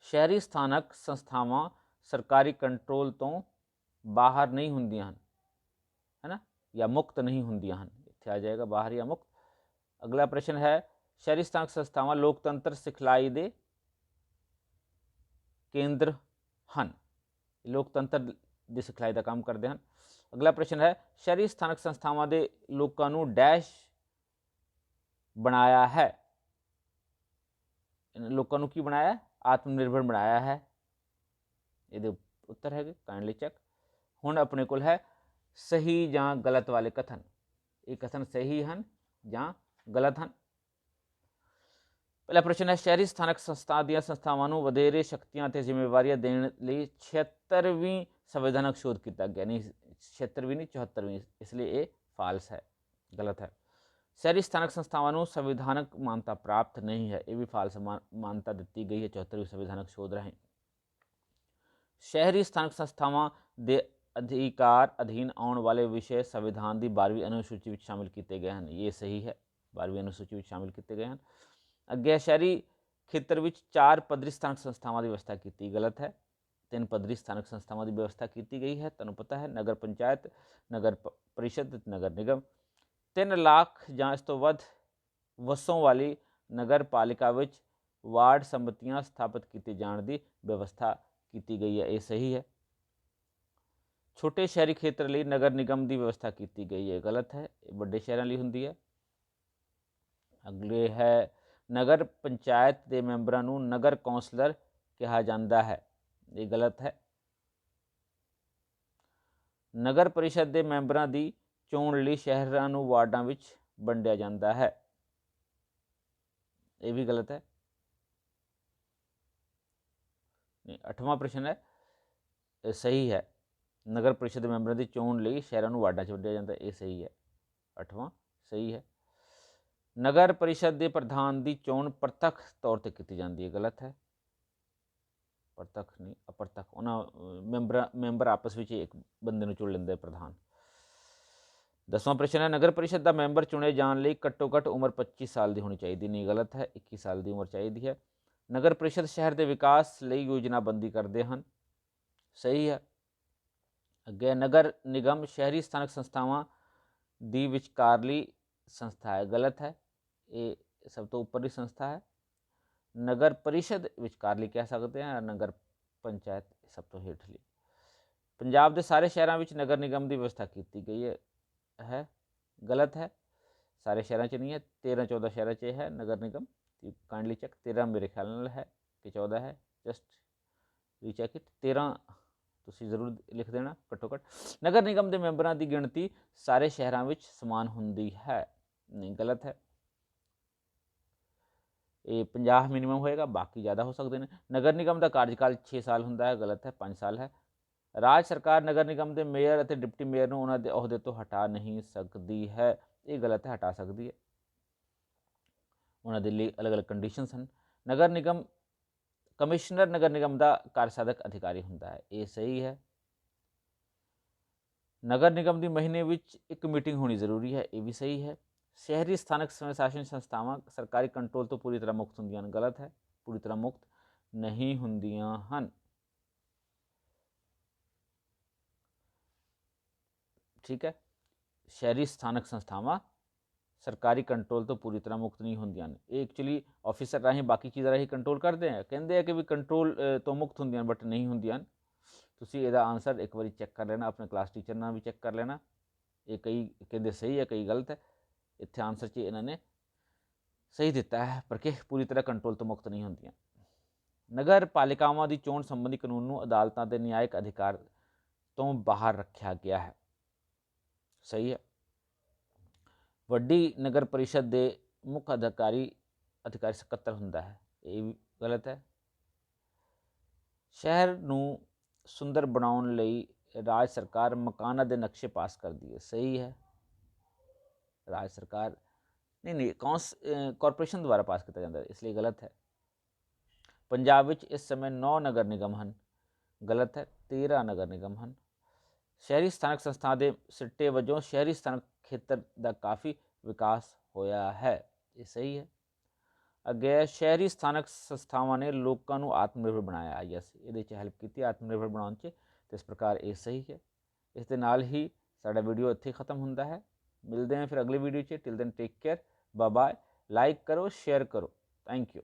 ਸ਼ਹਿਰੀ ਸਥਾਨਕ ਸੰਸਥਾਵਾਂ ਸਰਕਾਰੀ ਕੰਟਰੋਲ ਤੋਂ ਬਾਹਰ ਨਹੀਂ ਹੁੰਦੀਆਂ ਹਨ। ਜਾਂ ਮੁਕਤ ਨਹੀਂ ਹੁੰਦੀਆਂ ਹਨ। ਇੱਥੇ ਆ ਜਾਏਗਾ ਬਾਹਰ ਜਾਂ ਮੁਕਤ। ਅਗਲਾ ਪ੍ਰਸ਼ਨ ਹੈ ਸ਼ਹਿਰੀ ਸਥਾਨਕ ਸੰਸਥਾਵਾਂ ਲੋਕਤੰਤਰ ਸਿਖਲਾਈ ਦੇ ਕੇਂਦਰ ਹਨ। ਲੋਕਤੰਤਰ ਦੀ ਸਿਖਲਾਈ ਦਾ ਕੰਮ ਕਰਦੇ ਹਨ। ਅਗਲਾ ਪ੍ਰਸ਼ਨ ਹੈ ਸ਼ਹਿਰੀ ਸਥਾਨਕ ਸੰਸਥਾਵਾਂ ਦੇ ਲੋਕਾਂ ਨੂੰ ਡੈਸ਼ ਬਣਾਇਆ ਹੈ। ਲੋਕਾਂ ਨੂੰ ਕੀ ਬਣਾਇਆ ਆਤਮ ਨਿਰਭਰ ਬਣਾਇਆ ਹੈ। ਇਹਦੇ ਉੱਤਰ ਹੈਗੇ ਕਾਈਂਡਲੀ ਚੈੱਕ। ਹੁਣ ਆਪਣੇ ਕੋਲ ਹੈ ਸਹੀ ਜਾਂ ਗਲਤ ਵਾਲੇ ਕਥਨ। ਇਹ ਕਥਨ ਸਹੀ ਹਨ ਜਾਂ ਗਲਤ ਹਨ। ਪਹਿਲਾ ਪ੍ਰਸ਼ਨ ਹੈ, ਸ਼ਹਿਰੀ ਸਥਾਨਕ ਸੰਸਥਾ ਦੀਆਂ ਸੰਸਥਾਵਾਂ ਨੂੰ ਵਧੇਰੇ ਸ਼ਕਤੀਆਂ ਅਤੇ ਜ਼ਿੰਮੇਵਾਰੀਆਂ ਦੇਣ ਲਈ 76ਵੀਂ ਸੰਵਿਧਾਨਕ ਸ਼ੋਧ ਕੀਤਾ ਗਿਆ ਨਹੀਂ 76ਵੀਂ ਨਹੀਂ 74ਵੀਂ ਇਸ ਲਈ ਇਹ ਫਾਲਸ ਹੈ, ਗਲਤ ਹੈ। ਸ਼ਹਿਰੀ ਸਥਾਨਕ ਸੰਸਥਾਵਾਂ ਨੂੰ ਸੰਵਿਧਾਨਕ ਮਾਨਤਾ ਪ੍ਰਾਪਤ ਨਹੀਂ ਹੈ, ਇਹ ਵੀ ਫਾਲਸ ਮਾਨਤਾ ਦਿੱਤੀ ਗਈ ਹੈ 74ਵੀਂ ਸੰਵਿਧਾਨਕ ਸ਼ੋਧ ਰਾਹੀਂ। ਸ਼ਹਿਰੀ ਸਥਾਨਕ ਸੰਸਥਾਵਾਂ ਦੇ ਅਧਿਕਾਰ ਅਧੀਨ ਆਉਣ ਵਾਲੇ ਵਿਸ਼ੇ ਸੰਵਿਧਾਨ ਦੀ 12ਵੀਂ ਅਨੁਸੂਚੀ ਵਿੱਚ ਸ਼ਾਮਿਲ ਕੀਤੇ ਗਏ ਹਨ। ਇਹ ਸਹੀ ਹੈ। 12ਵੀਂ ਅਨੁਸੂਚੀ ਵਿੱਚ ਸ਼ਾਮਿਲ ਕੀਤੇ ਗਏ ਹਨ। ਅੱਗੇ ਸ਼ਹਿਰੀ ਖੇਤਰ ਵਿੱਚ ਚਾਰ ਪੱਧਰੀ ਸਥਾਨਕ ਸੰਸਥਾਵਾਂ ਦੀ ਵਿਵਸਥਾ ਕੀਤੀ ਗਲਤ ਹੈ। ਤਿੰਨ ਪੱਧਰੀ ਸਥਾਨਕ ਸੰਸਥਾਵਾਂ ਦੀ ਵਿਵਸਥਾ ਕੀਤੀ ਗਈ ਹੈ। ਤੁਹਾਨੂੰ ਪਤਾ ਹੈ, ਨਗਰ ਪੰਚਾਇਤ, ਨਗਰ ਪ- ਪਰਿਸ਼ਦ, ਨਗਰ ਨਿਗਮ। 3 ਲੱਖ ਜਾਂ ਇਸ ਤੋਂ ਵੱਧ ਵਸੋਂ ਵਾਲੀ ਨਗਰ ਪਾਲਿਕਾ ਵਿੱਚ ਵਾਰਡ ਸੰਮਤੀਆਂ ਸਥਾਪਿਤ ਕੀਤੇ ਜਾਣ ਦੀ ਵਿਵਸਥਾ ਕੀਤੀ ਗਈ ਹੈ। ਇਹ ਸਹੀ ਹੈ। ਛੋਟੇ ਸ਼ਹਿਰੀ ਖੇਤਰ ਲਈ ਨਗਰ ਨਿਗਮ ਦੀ ਵਿਵਸਥਾ ਕੀਤੀ ਗਈ ਹੈ ਗਲਤ ਹੈ, ਇਹ ਵੱਡੇ ਸ਼ਹਿਰਾਂ ਲਈ ਹੁੰਦੀ ਹੈ। ਅਗਲੇ ਹੈ, ਨਗਰ ਪੰਚਾਇਤ ਦੇ ਮੈਂਬਰਾਂ ਨੂੰ ਨਗਰ ਕੌਂਸਲਰ ਕਿਹਾ ਜਾਂਦਾ ਹੈ, ਇਹ ਗਲਤ ਹੈ। ਨਗਰ ਪਰਿਸ਼ਦ ਦੇ ਮੈਂਬਰਾਂ ਦੀ ਚੋਣ ਲਈ ਸ਼ਹਿਰਾਂ ਨੂੰ ਵਾਰਡਾਂ ਵਿੱਚ ਵੰਡਿਆ ਜਾਂਦਾ ਹੈ, ਇਹ ਵੀ ਗਲਤ ਹੈ। ਨਹੀਂ, ਅੱਠਵਾਂ ਪ੍ਰਸ਼ਨ ਹੈ, ਇਹ ਸਹੀ ਹੈ। ਨਗਰ ਪਰਿਸ਼ਦ ਮੈਂਬਰਾਂ ਦੀ ਚੋਣ ਲਈ ਸ਼ਹਿਰਾਂ ਨੂੰ ਵਾਰਡਾਂ 'ਚ ਵੰਡਿਆ ਜਾਂਦਾ ਇਹ ਸਹੀ ਹੈ। ਅੱਠਵਾਂ ਸਹੀ ਹੈ। ਨਗਰ ਪਰਿਸ਼ਦ ਦੇ ਪ੍ਰਧਾਨ ਦੀ ਚੋਣ ਪ੍ਰਤੱਖ ਤੌਰ ਤੇ ਕੀਤੀ ਜਾਂਦੀ ਹੈ ਗਲਤ ਹੈ। ਪ੍ਰਤੱਖ ਨਹੀਂ ਅਪਰਤੱਖ। ਉਹਨਾਂ ਅਹ, ਮੈਂਬਰਾਂ ਮੈਂਬਰ ਆਪਸ ਵਿੱਚ ਹੀ ਇੱਕ ਬੰਦੇ ਨੂੰ ਚੁਣ ਲੈਂਦੇ ਪ੍ਰਧਾਨ। ਦਸਵਾਂ ਪ੍ਰਸ਼ਨ ਹੈ ਨਗਰ ਪਰਿਸ਼ਦ ਦਾ ਮੈਂਬਰ ਚੁਣੇ ਜਾਣ ਲਈ ਘੱਟੋ ਘੱਟ ਉਮਰ 25 ਸਾਲ ਦੀ ਹੋਣੀ ਚਾਹੀਦੀ ਨਹੀਂ ਗਲਤ ਹੈ। 21 ਸਾਲ ਦੀ ਉਮਰ ਚਾਹੀਦੀ ਹੈ। ਨਗਰ ਪਰਿਸ਼ਦ ਸ਼ਹਿਰ ਦੇ ਵਿਕਾਸ ਲਈ ਯੋਜਨਾਬੰਦੀ ਕਰਦੇ ਹਨ। ਸਹੀ ਹੈ। ਅੱਗੇ ਨਗਰ ਨਿਗਮ ਸ਼ਹਿਰੀ ਸਥਾਨਕ ਸੰਸਥਾਵਾਂ ਦੀ ਵਿਚਕਾਰਲੀ ਸੰਸਥਾ ਹੈ। ਗਲਤ ਹੈ। ਇਹ ਸਭ ਤੋਂ ਉੱਪਰਲੀ ਸੰਸਥਾ ਹੈ। ਨਗਰ ਪਰਿਸ਼ਦ ਵਿਚਕਾਰਲੀ ਕਹਿ ਸਕਦੇ ਹਾਂ, ਨਗਰ ਪੰਚਾਇਤ ਸਭ ਤੋਂ ਹੇਠਲੀ। ਪੰਜਾਬ ਦੇ ਸਾਰੇ ਸ਼ਹਿਰਾਂ ਵਿੱਚ ਨਗਰ ਨਿਗਮ ਦੀ ਵਿਵਸਥਾ ਕੀਤੀ ਗਈ ਹੈ। ਹੈ। ਗਲਤ ਹੈ। ਸਾਰੇ ਸ਼ਹਿਰਾਂ 'ਚ ਨਹੀਂ ਹੈ। 13 14 ਸ਼ਹਿਰਾਂ 'ਚ ਇਹ ਹੈ ਨਗਰ ਨਿਗਮ। ਕਾਈਂਡਲੀ ਚੈੱਕ 13 ਮੇਰੇ ਖਿਆਲ ਨਾਲ ਹੈ ਕਿ 14 ਹੈ। ਜਸਟ ਰੀਚੈਕ ਇਟ 13 ਤੁਸੀਂ ਜ਼ਰੂਰ ਲਿਖ ਦੇਣਾ ਘੱਟੋ ਘੱਟ। ਨਗਰ ਨਿਗਮ ਦੇ ਮੈਂਬਰਾਂ ਦੀ ਗਿਣਤੀ ਸਾਰੇ ਸ਼ਹਿਰਾਂ ਵਿੱਚ ਸਮਾਨ ਹੁੰਦੀ ਹੈ। ਨਹੀਂ, ਗਲਤ ਹੈ। ਇਹ 50 ਮਿਨੀਮਮ ਹੋਏਗਾ, ਬਾਕੀ ਜ਼ਿਆਦਾ ਹੋ ਸਕਦੇ ਨੇ। ਨਗਰ ਨਿਗਮ ਦਾ ਕਾਰਜਕਾਲ 6 ਸਾਲ ਹੁੰਦਾ ਹੈ, ਗਲਤ ਹੈ 5 ਸਾਲ ਹੈ। ਰਾਜ ਸਰਕਾਰ ਨਗਰ ਨਿਗਮ ਦੇ ਮੇਅਰ ਅਤੇ ਡਿਪਟੀ ਮੇਅਰ ਨੂੰ ਉਹਨਾਂ ਦੇ ਅਹੁਦੇ ਤੋਂ ਹਟਾ ਨਹੀਂ ਸਕਦੀ ਹੈ। ਇਹ ਗਲਤ ਹੈ, ਹਟਾ ਸਕਦੀ ਹੈ। ਉਹਨਾਂ ਦੇ ਲਈ ਅਲੱਗ-ਅਲੱਗ ਕੰਡੀਸ਼ਨਸ ਹਨ। ਨਗਰ ਨਿਗਮ ਕਮਿਸ਼ਨਰ ਨਗਰ ਨਿਗਮ ਦਾ ਕਾਰਜਸਾਧਕ ਅਧਿਕਾਰੀ ਹੁੰਦਾ ਹੈ। ਇਹ ਸਹੀ ਹੈ। ਨਗਰ ਨਿਗਮ ਦੀ ਮਹੀਨੇ ਵਿੱਚ ਇੱਕ ਮੀਟਿੰਗ ਹੋਣੀ ਜ਼ਰੂਰੀ ਹੈ, ਇਹ ਵੀ ਸਹੀ ਹੈ। ਸ਼ਹਿਰੀ ਸਥਾਨਕ ਸਵੈ ਸ਼ਾਸਨ ਸੰਸਥਾਵਾਂ ਸਰਕਾਰੀ ਕੰਟਰੋਲ ਤੋਂ ਪੂਰੀ ਤਰ੍ਹਾਂ ਮੁਕਤ ਹੁੰਦੀਆਂ ਹਨ, ਗਲਤ ਹੈ। ਪੂਰੀ ਤਰ੍ਹਾਂ ਮੁਕਤ ਨਹੀਂ ਹੁੰਦੀਆਂ ਹਨ। ਠੀਕ ਹੈ। ਸ਼ਹਿਰੀ ਸਥਾਨਕ ਸੰਸਥਾਵਾਂ ਸਰਕਾਰੀ ਕੰਟਰੋਲ ਤੋਂ ਪੂਰੀ ਤਰ੍ਹਾਂ ਮੁਕਤ ਨਹੀਂ ਹੁੰਦੀਆਂ ਨੇ ਇਹ ਐਕਚੁਅਲੀ ਆਫੀਸਰ ਰਾਹੀਂ ਬਾਕੀ ਚੀਜ਼ਾਂ ਰਾਹੀਂ ਕੰਟਰੋਲ ਕਰਦੇ ਆ। ਕਹਿੰਦੇ ਆ ਕਿ ਵੀ ਕੰਟਰੋਲ ਤੋਂ ਮੁਕਤ ਹੁੰਦੀਆਂ ਬਟ ਨਹੀਂ ਹੁੰਦੀਆਂ ਤੁਸੀਂ ਇਹਦਾ ਆਨਸਰ ਇੱਕ ਵਾਰੀ ਚੈੱਕ ਕਰ ਲੈਣਾ, ਆਪਣੇ ਕਲਾਸ ਟੀਚਰ ਨਾਲ ਵੀ ਚੈੱਕ ਕਰ ਲੈਣਾ। ਇਹ ਕਈ, ਕਹਿੰਦੇ ਸਹੀ ਹੈ, ਕਈ ਗਲਤ ਹੈ। ਇੱਥੇ ਆਨਸਰ 'ਚ ਇਹਨਾਂ ਨੇ ਸਹੀ ਦਿੱਤਾ ਹੈ, ਪਰ ਕਿ ਪੂਰੀ ਤਰ੍ਹਾਂ ਕੰਟਰੋਲ ਤੋਂ ਮੁਕਤ ਨਹੀਂ ਹੁੰਦੀਆਂ। ਨਗਰ ਪਾਲਿਕਾਵਾਂ ਦੀ ਚੋਣ ਸੰਬੰਧੀ ਕਾਨੂੰਨ ਨੂੰ ਅਦਾਲਤਾਂ ਦੇ ਨਿਆਇਕ ਅਧਿਕਾਰ ਤੋਂ ਬਾਹਰ ਰੱਖਿਆ ਗਿਆ ਹੈ। ਸਹੀ ਹੈ। ਵੱਡੀ ਨਗਰ ਪਰਿਸ਼ਦ ਦੇ ਮੁੱਖ ਅਧਿਕਾਰੀ ਅਧਿਕਾਰੀ ਸਕੱਤਰ ਹੁੰਦਾ ਹੈ। ਇਹ ਵੀ ਗਲਤ ਹੈ। ਸ਼ਹਿਰ ਨੂੰ ਸੁੰਦਰ ਬਣਾਉਣ ਲਈ ਰਾਜ ਸਰਕਾਰ ਮਕਾਨਾਂ ਦੇ ਨਕਸ਼ੇ ਪਾਸ ਕਰਦੀ ਹੈ। ਸਹੀ ਹੈ। ਰਾਜ ਸਰਕਾਰ, ਨਹੀਂ ਨਹੀਂ, ਕੌਂਸ ਕਾਰਪੋਰੇਸ਼ਨ ਦੁਆਰਾ ਪਾਸ ਕੀਤਾ ਜਾਂਦਾ ਹੈ। ਇਸ ਲਈ ਗਲਤ ਹੈ। ਪੰਜਾਬ ਵਿੱਚ ਇਸ ਸਮੇਂ 9 ਨਗਰ ਨਿਗਮ ਹਨ। ਗਲਤ ਹੈ। 13 ਨਗਰ ਨਿਗਮ ਹਨ। ਸ਼ਹਿਰੀ ਸਥਾਨਕ ਸੰਸਥਾ ਦੇ ਸਿੱਟੇ ਵਜੋਂ ਸ਼ਹਿਰੀ ਸਥਾਨਕ ਖੇਤਰ ਦਾ ਕਾਫੀ ਵਿਕਾਸ ਹੋਇਆ ਹੈ ਇਹ ਸਹੀ ਹੈ ਅੱਗੇ ਹੈ, ਸ਼ਹਿਰੀ ਸਥਾਨਕ ਸੰਸਥਾਵਾਂ ਨੇ ਲੋਕਾਂ ਨੂੰ ਆਤਮ ਨਿਰਭਰ ਬਣਾਇਆ ਯੈਸ ਇਹਦੇ 'ਚ ਹੈਲਪ ਕੀਤੀ ਆਤਮ ਨਿਰਭਰ ਬਣਾਉਣ 'ਚ ਤੇ ਇਸ ਪ੍ਰਕਾਰ ਇਹ ਸਹੀ ਹੈ ਇਸ ਦੇ ਨਾਲ ਹੀ ਸਾਡਾ ਵੀਡੀਓ ਇੱਥੇ ਹੀ ਖਤਮ ਹੁੰਦਾ ਹੈ ਮਿਲਦੇ ਹਾਂ ਫਿਰ ਅਗਲੀ ਵੀਡੀਓ 'ਚ till then take care bye bye like ਕਰੋ ਸ਼ੇਅਰ ਕਰੋ ਥੈਂਕ ਯੂ